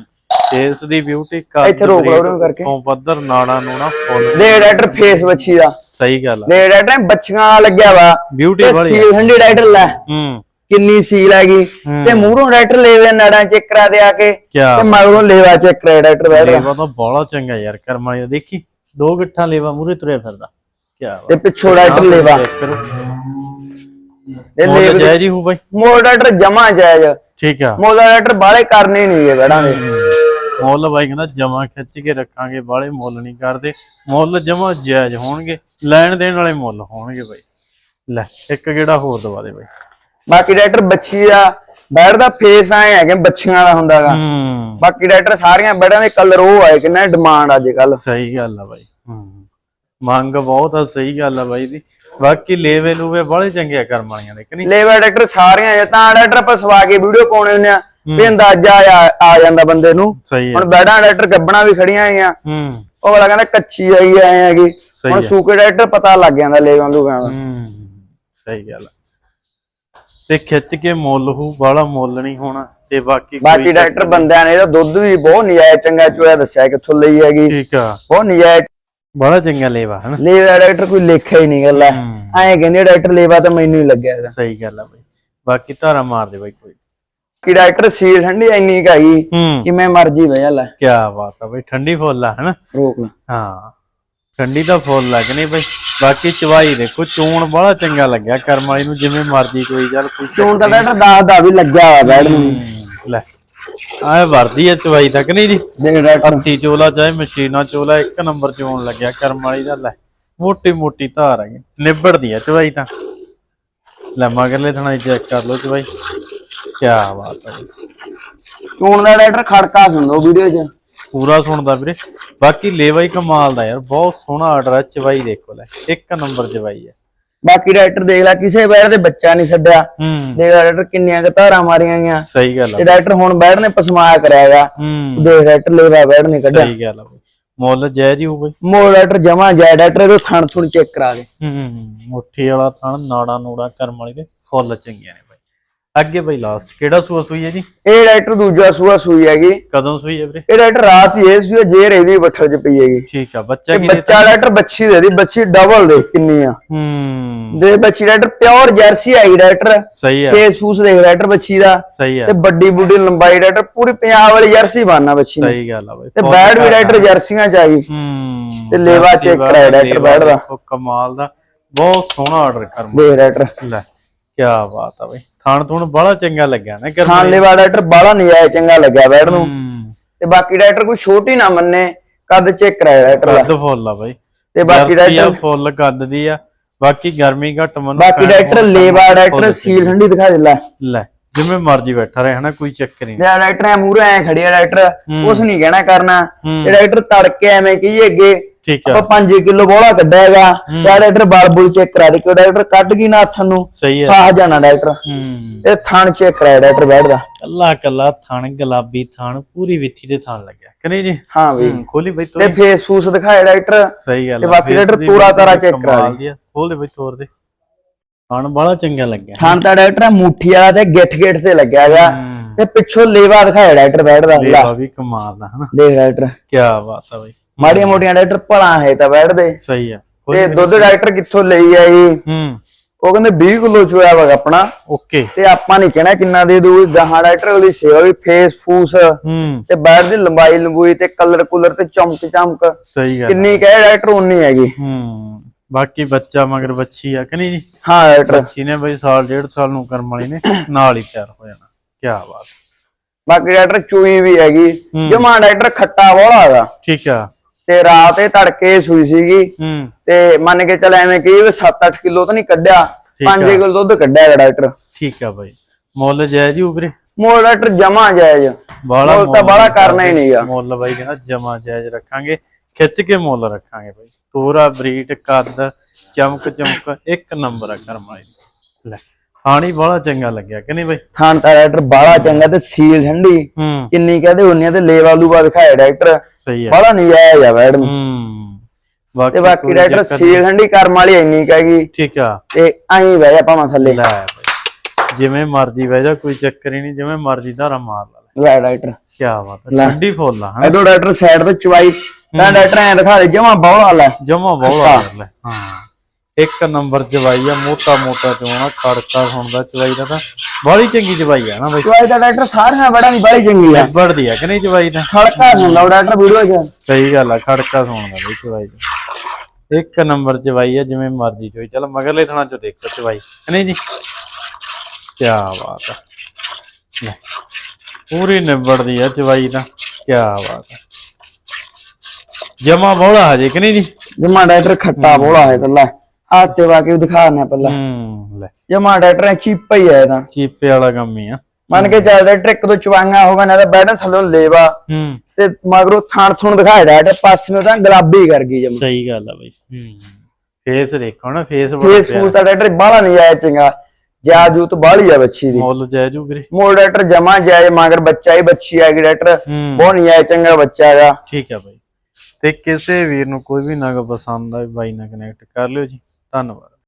ਫੇਸ ਦੀ ਬਿਊਟੀ ਕੱਦ ਇੱਥੇ ਰੋਕ ਲਓ ਉਹਨੂੰ ਕਰਕੇ। ਤੋਂ ਪੱਧਰ ਨਾੜਾਂ ਨੂੜਾਂ ਫੁੱਲ। ਦੇ ਡਾਕਟਰ ਫੇਸ ਬੱਚੀ ਦਾ। ਸਹੀ ਗੱਲ ਆ। ਦੇ ਡਾਕਟਰ ਬੱਚੀਆਂ ਲੱਗਿਆ ਵਾ। ਬਿਊਟੀ ਤੇ ਵਾਲੀ ਆ। ਸੀਲ ਹੰਡੀ ਡਾਕਟਰ ਲੈ। ਹੂੰ। ਕਿੰਨੀ ਸੀਲ ਹੈਗੀ। ਤੇ ਮੂਹਰੋਂ ਡਾਕਟਰ ਲੇਵੇ ਨੜਾਂ ਚੈੱਕ ਕਰਾ ਦੇ ਆ ਕੇ। ਕਿਆ? ਤੇ ਮਗਰੋਂ ਲੇਵਾ ਚੈੱਕ ਕਰਾ ਡਾਕਟਰ ਬੈਠ ਲੇਵਾ ਤਾਂ ਬੜਾ ਚੰਗਾ ਯਾਰ ਕਰਮਾਂ ਦਾ ਦੇਖੀ ਦੋ ਗਿੱਠਾਂ ਲੇਵਾ ਮੂਰੇ ਤੁਰਿਆ ਫਿਰਦਾ। ਕੀ ਤੇ ਪਿੱਛੋਂ ਡਾਕਟਰ ਲੇਵਾ ਇਹ ਲੇਵੇ ਜੈ ਜੀ ਹੂੰ ਬਾਈ ਮੋਲ ਡਾਕਟਰ ਜਮਾ ਜਾਇਜ਼। ਠੀਕ ਆ। ਮੋਲ ਡਾਕਟਰ ਬਾਲੇ ਕਰਨੇ ਨਹੀਂ ਗਏ ਬੈੜਾਂ ਦੇ। ਮੁੱਲ ਬਾਈ ਕਹਿੰਦਾ ਜਮਾ ਖਿੱਚ ਕੇ ਰੱਖਾਂਗੇ ਬਾਲੇ ਮੁੱਲ ਨਹੀਂ ਕਰਦੇ। ਮੁੱਲ ਜਮਾ ਜਾਇਜ਼ ਹੋਣਗੇ। ਲੈਣ ਦੇਣ ਵਾਲੇ ਮੁੱਲ ਹੋਣਗੇ ਬਾਈ। ਲੈ ਇੱਕ ਗੇੜਾ ਹੋਰ ਦਵਾ ਦੇ ਬਾਈ। ਬਾਕੀ ਡਾਕਟਰ ਬੱਚੀ ਦਾ ਬੈੜ ਦਾ ਫੇਸ ਆਏ ਹੈਗੇ ਬੱਚੀਆਂ ਦਾ ਹੁੰਦਾਗਾ। ਹੂੰ। ਬਾਕੀ ਡਾਕਟਰ ਸਾਰੀਆਂ ਬੈੜਾਂ ਦੇ ਕਲਰ ਉਹ ਆਏ ਕਿੰਨਾ ਡਿਮਾਂਡ ਅੱਜ ਕੱਲ ਸਹੀ ਗੱਲ ਆ ਬਾਈ। ਹੂੰ। ਮੰਗ ਬਹੁਤ ਆ ਸਹੀ ਗੱਲ ਆ ਬਾਈ ਦੀ। ਬਾਕੀ ਲੇਵੇ ਲੂਵੇ ਬਾਲੇ ਚੰਗੇ ਆ ਕਰਮ ਵਾਲੀਆਂ ਦੇ ਕਿ ਨਹੀਂ? ਲੇਵਾ ਡਾਕਟਰ ਸਾਰੀਆਂ ਜੇ ਤਾਂ ਡਾਕਟਰ ਆਪਾਂ ਸਵਾ ਕੇ ਵੀਡੀਓ ਪਾਉਣੇ ਹੁੰਦੇ ਆ ਵੀ ਅੰਦਾਜ਼ਾ ਆ ਆ ਜਾਂਦਾ ਬੰਦੇ ਨੂੰ। ਸਹੀ ਆ। ਹੁਣ ਬੈੜਾਂ ਡਾਕਟਰ ਗੱਬਣਾ ਵੀ ਖੜੀਆਂ ਆਈਆਂ ਹੂੰ। ਉਹ ਵਾਲਾ ਕਹਿੰਦਾ ਕੱਚੀ ਆਈ ਐ ਹੈਗੀ ਸਹੀ ਹੁਣ। ਸੂਕੇ ਡਾਕਟਰ ਪਤਾ ਲੱਗ ਜਾਂਦਾ ਲੇਵਾਂ ਲੂਗਾਂ ਦਾ। ਹੂੰ ਸਹੀ ਗੱਲ ਆ। ਤੇ ਖਿੱਚ ਕੇ ਮੁੱਲ ਹੂ ਬਾਲਾ ਮੁੱਲ ਨਹੀਂ ਹੋਣਾ। ਤੇ ਬਾਕੀ ਬਾਕੀ ਡਾਕਟਰ ਬੰਦਿਆਂ ਨੇ ਇਹਦਾ ਦੁੱਧ ਵੀ ਬਹੁਤ ਨਜਾਇਜ਼ ਚੰਗਾ ਚੋਇਆ ਦੱਸਿਆ ਕਿੱਥੋਂ ਲਈ ਹੈਗੀ। ਠੀਕ ਆ। ਬਹੁਤ ਨਜਾਇਜ਼ ਬੜਾ ਚੰਗਾ ਲੇਵਾ ਹਨਾ? ਲੇਵਾ ਡਾਕਟਰ ਕੋਈ ਲੇਖਾ ਹੀ ਨਹੀਂ ਗੱਲਾ ਹੂੰ। ਐਂ ਕਹਿੰਦੇ ਡਾਕਟਰ ਲੇਵਾ ਤਾਂ ਮੈਨੂੰ ਹੀ ਲੱਗਿਆ ਹੈਗਾ। ਸਹੀ ਗੱਲ ਆ ਬਾਈ। ਬਾਕੀ ਧਾਰਾ ਮਾਰ ਦੇ ਬਾਈ ਕੋਈ। ਕਿ ਡਾਕਟਰ ਸੀਲ ਠੰਡੀ ਇੰਨੀ ਕਾਗੀ ਹੂੰ। ਕਿਵੇਂ ਮਰਜ਼ੀ ਬਹਿ ਲੈ ਕੀ ਬਾਤ ਆ ਬਾਈ ਠੰਡੀ ਫੁੱਲ ਆ ਹਨਾ? ਰੋਕ ਹਾਂ ਠੰਡੀ ਤਾਂ ਫੁੱਲ ਲੱਗ ਨਹੀਂ ਬਈ? ਬਾਕੀ ਚਵਾਈ ਦੇਖੋ ਚੋਣ ਬੜਾ ਚੰਗਾ ਲੱਗਿਆ ਕਰਮ ਵਾਲੀ ਨੂੰ ਜਿਵੇਂ ਮਰਜ਼ੀ ਕੋਈ ਚੱਲ ਕੋਈ ਚੋਣ ਤਾਂ ਡਾਕਟਰ ਦਾਸ ਦਾ ਵੀ ਲੱਗਿਆ ਵਾ ਬੈਡ ਨੂੰ। ਲੈ। ਆਏ ਵਰਦੀ ਐ ਚਵਾਈ ਤੱਕ ਨਹੀਂ ਜੀ। ਹੱਥੀ ਚੋਲਾ ਚਾਹੇ ਮਸ਼ੀਨਾ ਚੋਲਾ ਇੱਕ ਨੰਬਰ ਚੋਣ ਲੱਗਿਆ ਕਰਮ ਵਾਲੀ ਦਾ ਲੈ। ਮੋਟੀ ਮੋਟੀ ਧਾਰ ਹੈਗੀ ਨਿਬੜਦੀ ਐ ਚਵਾਈ ਤਾਂ। ਲੈ ਮਗਰਲੇ ਥਣਾ ਚੈੱਕ ਕਰ ਲਓ ਚਵਾਈ। ਕੀ ਬਾਤ ਹੈ। ਚੋਣ ਦਾ ਡਾਕਟਰ ਖੜਕਾ ਸੁਣੋ ਵੀਡੀਓ 'ਚ। ਪੂਰਾ ਸੁਣਦਾ ਵੀਰੇ। ਬਾਕੀ ਲੇਵਾ ਹੀ ਕਮਾਲ ਦਾ ਯਾਰ ਬਹੁਤ ਸੋਹਣਾ ਆਰਡਰ ਹੈ ਚਵਾਈ ਦੇਖੋ ਲੈ ਇੱਕ ਨੰਬਰ ਚਵਾਈ ਹੈ ਬਾਕੀ ਡਾਕਟਰ ਦੇਖ ਲੈ ਕਿਸੇ ਬੈਡ ਦੇ ਬੱਚਾ ਨਹੀਂ ਛੱਡਿਆ। ਹੂੰ। ਦੇਖ ਲੈ ਡਾਕਟਰ ਕਿੰਨੀਆਂ ਕੁ ਧਾਰਾਂ ਮਾਰੀਆਂ ਗਈਆਂ। ਸਹੀ ਗੱਲ ਤੇ ਡਾਕਟਰ ਹੁਣ ਬੈਡ ਨੇ ਪਸਮਾਇਆ ਹੂੰ। ਦੇਖ ਡਾਕਟਰ ਲੇਵਾ ਬੈਡ ਨੇ ਕੱਢਿਆ। ਸਹੀ ਗੱਲ ਆ ਮੁੱਲ ਜਾਇਜ਼ ਹੀ ਹੋਊ ਬਈ। ਮੋੜ ਡਾਕਟਰ ਜਮਾ ਜਾਏ ਡਾਕਟਰ ਇਹਦੇ ਥਣ ਥੁਣ ਚੈੱਕ ਕਰਾ ਦੇ। ਹੂੰ ਮੁੱਠੀ ਵਾਲਾ ਥਣ ਨਾੜਾ ਨੂੜਾ ਕਰਮ ਵਾਲੀ ਦੇ ਫੁੱਲ ਚੰਗੀਆਂ ਨੇ ਅੱਗੇ ਬਈ ਲਾਸਟ ਕਿਹੜਾ ਸੂਆ ਸੂਈ ਹੈ ਜੀ? ਇਹ ਡਾਕਟਰ ਦੂਜਾ ਸੂਆ ਸੂਈ ਹੈਗੀ ਕਦੋਂ ਸੂਈ ਹੈ ਵੀਰੇ? ਇਹ ਡਾਕਟਰ ਰਾਤ ਹੀ ਇਹ ਸੂਆ ਜੇਰ ਇਹਦੀ ਬੱਠਲ 'ਚ ਪਈ ਹੈਗੀ ਠੀਕ ਆ ਬੱਚਾ ਕੀ ਬੱਚਾ ਡਾਕਟਰ ਬੱਚੀ ਦੇ ਦੀ ਬੱਚੀ ਡਬਲ ਦੇ ਕਿੰਨੀ ਆ। ਹੂੰ। ਦੇ ਬੱਚੀ ਡਾਕਟਰ ਪਿਓਰ ਜਰਸੀ ਆਈ ਡਾਕਟਰ ਸਹੀ ਆ। ਫੇਸ ਫੂਸ ਦੇਖ ਡਾਕਟਰ ਬੱਚੀ ਦਾ। ਸਹੀ ਆ। ਤੇ ਵੱਡੀ ਬੁੱਢੀ ਲੰਬਾਈ ਡਾਕਟਰ ਪੂਰੀ ਪੰਜਾਬ ਵਾਲੀ ਜਰਸੀ ਬਣਨਾ ਬੱਚੀ ਨੇ। ਸਹੀ ਗੱਲ ਆ ਬਈ ਤੇ ਬੈਡ ਵੀ ਡਾਕਟਰ ਜਰਸੀਆਂ ਚ ਆਈ ਹੂੰ। ਤੇ ਲੇਵਾ ਵਾਲਾ ਕਰਾਇਆ ਡਾਕਟਰ ਬੈਡ ਦਾ। ਕਮਾਲ ਦਾ। ਬਹੁਤ ਸੋਹਣਾ ਆਰਡਰ ਕਰਮ ਦੇਖ ਡਾਕਟਰ ਲੈ ਕੀ ਬਾਤ ਆ ਬਈ। ਥਣ ਥੁਣ ਬੜਾ ਚੰਗਾ ਲੱਗਿਆ ਨਾ ਕਰਮ ਖਾਨ ਲੈਵਾ ਡਾਕਟਰ ਬਾਲਾ ਨਜਾਇਜ਼ ਚੰਗਾ ਲੱਗਿਆ ਬੈਡ ਨੂੰ। ਤੇ ਬਾਕੀ ਡਾਕਟਰ ਕੋਈ ਛੋਟੀ ਨਾ ਮੰਨੇ ਕੱਦ ਚੈੱਕ ਕਰਾਇਆ ਡਾਕਟਰ ਦਾ ਕੱਦ ਫੁੱਲ ਆ ਬਾਈ। ਤੇ ਬਾਕੀ ਡਾਕਟਰ ਫੁੱਲ ਕੱਦ ਦੀ ਆ। ਬਾਕੀ ਗਰਮੀ ਘੱਟ ਮਨ ਬਾਕੀ ਡਾਕਟਰ ਲੇਵਾ ਡਾਕਟਰ ਸੀਲ ਠੰਡੀ ਦਿਖਾ ਦੇ ਲੈ। ਲੈ ਜਿਵੇਂ ਮਰਜ਼ੀ ਬੈਠਾ ਰਹੇ ਹਨਾ ਕੋਈ ਚੱਕਰ ਨਹੀਂ। ਤੇ ਡਾਕਟਰ ਐ ਮੂਰੇ ਐ ਖੜੀ ਆ ਡਾਕਟਰ ਕੁਛ ਨਹੀਂ ਕਹਿਣਾ ਕਰਨਾ। ਤੇ ਡਾਕਟਰ ਤੜਕੇ ਐਵੇਂ ਕਹੀਏ ਅੱਗੇ ਠੀਕ ਆ। ਆਪਾਂ 5 ਕਿਲੋ ਬੋਲਾ ਕੱਢਿਆ ਹੈਗਾ। ਤੇ ਡਾਕਟਰ ਬਾਲ ਬੁਲ ਚੈੱਕ ਕਰਾ ਦੇ ਕਿ ਡਾਕਟਰ ਕੱਢ ਗਈ ਨਾ ਹੱਥ ਨੂੰ। ਸਹੀ ਆ। ਫਾਹ ਜਾਣਾ ਡਾਕਟਰ। ਹੂੰ। ਇਹ ਥਣ ਚੈੱਕ ਕਰਾਇਆ ਡਾਕਟਰ ਬੈਠ ਦਾ ਕੱਲਾ ਕੱਲਾ ਥਣ ਗੁਲਾਬੀ ਥਣ ਪੂਰੀ ਵਿੱਥੀ ਦੇ ਥਣ ਲੱਗਿਆ। ਕਿ ਨਹੀਂ ਜੀ? ਹਾਂ ਵੀ ਹੂੰ, ਖੋਲੀ ਬਈ ਤੇ ਤੋਰ ਫੇਸ ਫੂਸ ਦਿਖਾਇਆ ਡਾਕਟਰ। ਸਹੀ ਗੱਲ ਤੇ ਆ, ਬਾਕੀ ਡਾਕਟਰ ਦੀ ਪੂਰਾ ਤਰ੍ਹਾਂ check ਕਰਾ ਕਮਾਲ ਦੀ। ਆ। ਖੋਲ ਦੇ ਬਈ ਤੋਰ ਦੇ। ਥਣ ਬੜਾ ਚੰਗਾ ਲੱਗਿਆ। ਥਣ ਤਾਂ ਡਾਕਟਰ ਮੁੱਠੀ ਵਾਲਾ ਤੇ ਗਿੱਠ ਗਿੱਠ ਤੇ ਲੱਗਿਆ ਹੈਗਾ। ਹੂੰ। ਤੇ ਪਿੱਛੋਂ ਲੇਵਾ ਦਿਖਾਇਆ ਡਾਕਟਰ ਬੈਠਦਾ ਲੇਵਾ ਵੀ ਕਮਾਲ ਦਾ ਹਨਾ। ਦੇਖ ਡਾਕਟਰ। ਕੀ ਬਾਤ ਆ ਬਈ। ਮਾੜੀਆਂ ਮੋਟੀਆਂ ਡਾਕਟਰ ਭਲਾ ਹੈ ਤਾਂ ਬੈਠਦੇ। ਸਹੀ ਆ ਤੇ ਦੁੱਧ ਡਾਕਟਰ ਕਿੱਥੋਂ ਲਈ ਆ ਜੀ ਹੂੰ। ਉਹ ਕਹਿੰਦੇ 20 ਕਿਲੋ ਚੋਇਆ ਵਾ ਆਪਣਾ। ਓਕੇ। ਤੇ ਆਪਾਂ ਨਹੀਂ ਕਹਿਣਾ ਕਿੰਨਾ ਦੇ ਦੂ ਗਾਹਾਂ ਡਾਕਟਰ ਉਹਦੀ ਸੇਵਾ ਵੀ ਫੇਸ ਫੂਸ। ਹੂੰ। ਤੇ ਬੈਠ ਦੀ ਲੰਬਾਈ ਲੰਬੂਈ ਤੇ ਕਲਰ ਕੁਲਰ ਤੇ ਚਮਕ ਚਮਕ। ਸਹੀ ਗੱਲ ਕਿੰਨੀ ਕਹੇ ਡਾਕਟਰ ਉਨੀ ਹੈਗੀ। ਹੂੰ। ਬਾਕੀ ਬੱਚਾ ਮਗਰ ਬੱਚੀ ਆ ਕਿ ਨਹੀਂ? ਜੀ ਹਾਂ ਡਾਕਟਰ। ਬੱਚੀ ਨੇ ਬਈ ਸਾਲ ਡੇਢ ਸਾਲ ਨੂੰ ਕਰਮ ਵਾਲੀ ਨੇ ਨਾਲ ਹੀ ਤਿਆਰ ਹੋ ਜਾਣਾ। ਕੀ ਬਾਤ। ਬਾਕੀ ਡਾਕਟਰ ਚੂਈ ਵੀ ਹੈਗੀ। ਜਮਾ ਡਾਕਟਰ ਖੱਟਾ ਬੋਲਾ ਹੈਗਾ। ਠੀਕ ਆ। ਤੇ ਰਾਤ ਇਹ ਤੜਕੇ ਸੂਈ ਸੀਗੀ। ਹੂੰ। ਤੇ ਮੰਨ ਕੇ ਚੱਲ ਐਵੇਂ ਵੀ 7-8 ਕਿਲੋ ਤਾਂ ਨਹੀਂ ਕੱਢਿਆ 5 ਕਿਲੋ ਦੁੱਧ ਕੱਢਿਆ ਡਾਕਟਰ। ਠੀਕ ਆ ਬਈ। ਮੁੱਲ ਜੈ ਜੀ ਉਬਰੇ ਮੋੜ ਡਾਕਟਰ ਜਮਾ ਜਾਇਜ਼ ਬਾਲਾ ਮੁੱਲ ਤਾਂ ਬਾਹਲਾ ਕਰਨਾ ਹੀ ਨਹੀਂਗਾ ਮੁੱਲ ਬਾਈ ਕਹਿੰਦਾ ਜਮਾ ਜਾਇਜ਼ ਰੱਖਾਂਗੇ। ਖਿੱਚ ਕੇ ਮੁੱਲ ਰੱਖਾਂਗੇ ਬਾਈ। ਪੂਰਾ ਬਰੀਡ ਕੱਦ ਚਮਕ ਚਮਕ ਇੱਕ ਨੰਬਰ ਆ ਕਰਮਾਈ ਲੈ ਖਾਣੀ ਬੜਾ ਚੰਗਾ ਲੱਗਿਆ ਕਿ ਨਹੀਂ ਬਾਈ? ਥਾਨ ਤਾਂ ਡਾਕਟਰ ਬਾਲਾ ਚੰਗਾ ਤੇ ਸੀਲ ਠੰਡੀ। ਹੂੰ। ਕਿੰਨੀ ਕਹਦੇ ਹੁੰਨੀ ਤੇ ਲੇਵਾ ਲੂਵਾ ਦਿਖਾਇਆ ਡਾਕਟਰ। ਸਹੀ ਆ ਬਾਲਾ ਨਜਾਇਜ਼ ਆ ਨੂੰ ਹੂੰ ਤੇ ਬਾਕੀ ਡਾਕਟਰ ਸੀਲ ਠੰਡੀ ਕਰਮ ਵਾਲੀ ਇੰਨੀ ਕਹੇਗੀ ਠੀਕ ਆ। ਤੇ ਐਂ ਬਹਿ ਜਾ ਭਾਵਾਂ ਥੱਲੇ। ਲੈ ਬਾਈ ਜਿਵੇਂ ਮਰਜ਼ੀ ਬਹਿ ਜਾ ਕੋਈ ਚੱਕਰ ਹੀ ਨਹੀਂ ਜਿਵੇਂ ਮਰਜ਼ੀ ਧਾਰਾ ਮਾਰ ਲੈ ਲੈ। ਡਾਕਟਰ ਕੀ ਬਾਤ ਹੈ ਠੰਡੀ ਫੁੱਲ ਆ ਇਦੋਂ ਡਾਕਟਰ ਸਾਈਡ ਤੋਂ ਚਵਾਈ ਤਾਂ ਡਾਕਟਰ ਐਂ ਦਿਖਾ ਦੇ ਜਮਾ ਬੌਲਾ ਲੈ। ਜਮਾ ਬਹੁਤ ਕਰ ਲੈ ਹਾਂ। ਇੱਕ ਨੰਬਰ ਚਵਾਈ ਆ ਮੋਟਾ ਮੋਟਾ ਚੋਣਾ ਖੜਕਾ ਸੁਣਦਾ ਚਵਾਈ ਦਾ ਤਾਂ ਬੜੀ ਚੰਗੀ ਚਵਾਈ ਆ ਨਾ ਬਈ। ਚਵਾਈ ਦਾ ਡਾਕਟਰ ਸਾਰਿਆਂ ਬੜਾ ਨਹੀਂ ਬੜੀ ਚੰਗੀ ਆ। ਵੱਡਦੀ ਆ ਕਿ ਨਹੀਂ ਚਵਾਈ ਤਾਂ? ਖੜਕਾ ਹੁੰਦਾ ਉਹ ਡਾਕਟਰ ਵੀਡੀਓ 'ਚ। ਸਹੀ ਗੱਲ ਆ ਖੜਕਾ ਸੁਣਦਾ ਬਈ ਚਵਾਈ ਦਾ। ਇੱਕ ਨੰਬਰ ਚਵਾਈ ਆ ਜਿਵੇਂ ਮਰਜ਼ੀ ਚੋਈ। ਚਲ ਮਗਰਲੇ ਥਣਾ ਚੋ ਦੇਖੋ ਚਵਾਈ ਕਿ ਨਹੀਂ ਜੀ? ਕੀ ਬਾਤ ਆ। ਪੂਰੀ ਨਿਬੜਦੀ ਆ ਚਵਾਈ ਤਾਂ ਕੀ ਬਾਤ ਆ। ਜਮਾ ਬੋਲਾ ਹਜੇ ਕਿ ਨਹੀਂ ਜੀ? ਜਮਾ ਡਾਕਟਰ ਖੱਟਾ ਬੋਲਾ ਹੈ ਤਾਂ ਲੈ। ਹੱਥ ਤੇ ਵਾ ਕੇ ਦਿਖਾਣਾ ਪਹਿਲਾਂ ਹੂੰ ਲੈ। ਜਮਾ ਡਾਕਟਰ ਚੀਪਾ ਹੀ ਇਹ ਤਾਂ। ਚੀਪੇ ਵਾਲਾ ਕੰਮ ਹੀ ਆ। ਮੰਨ ਕੇ ਚੱਲ ਡਾਕਟਰ ਇੱਕ ਤੋਂ ਚਵਾਈਆਂ ਹੋਗਾ ਨਾ ਤਾਂ ਬੈਠਣ ਥੱਲੋਂ ਲੇਵਾ। ਹੂੰ। ਤੇ ਮਗਰੋਂ ਥਾਣ ਥੁਣ ਦਿਖਾਇਆ ਡਾਕਟਰ ਪਾਸੇ ਤਾਂ ਗੁਲਾਬੀ ਕਰ ਗਈ ਜਮਾ। ਸਹੀ ਗੱਲ ਆ ਬਈ। ਹੂੰ। ਫੇਸ ਦੇਖੋ ਨਾ ਫੇਸ ਬੜਾ ਫੇਸ ਫੂਸ ਤਾਂ ਡਾਕਟਰ ਬਾਹਲਾ ਨਹੀਂ ਆਇਆ ਚੰਗਾ। ਜਾ ਜੂਤ ਬਾਹਲੀ ਆ ਬੱਚੀ ਦੀ। ਮੁੱਲ ਜੈ ਜੂ ਵੀਰੇ। ਮੋਲ ਡਾਕਟਰ ਜਮਾ ਜਾਏ ਮਗਰ ਬੱਚਾ ਹੀ ਬੱਚੀ ਆ ਗਈ ਡਾਕਟਰ ਬਹੁਤ ਨਹੀਂ ਆਇਆ ਚੰਗਾ ਬੱਚਾ ਹੈਗਾ। ਠੀਕ ਹੈ ਬਾਈ। ਤੇ ਕਿਸੇ ਵੀਰ ਨੂੰ ਕੋਈ ਵੀ ਨਗ ਪਸੰਦ ਆ ਬਾਈ ਨਾਲ ਕਨੈਕਟ ਕਰ ਲਿਓ ਜੀ। ਧੰਨਵਾਦ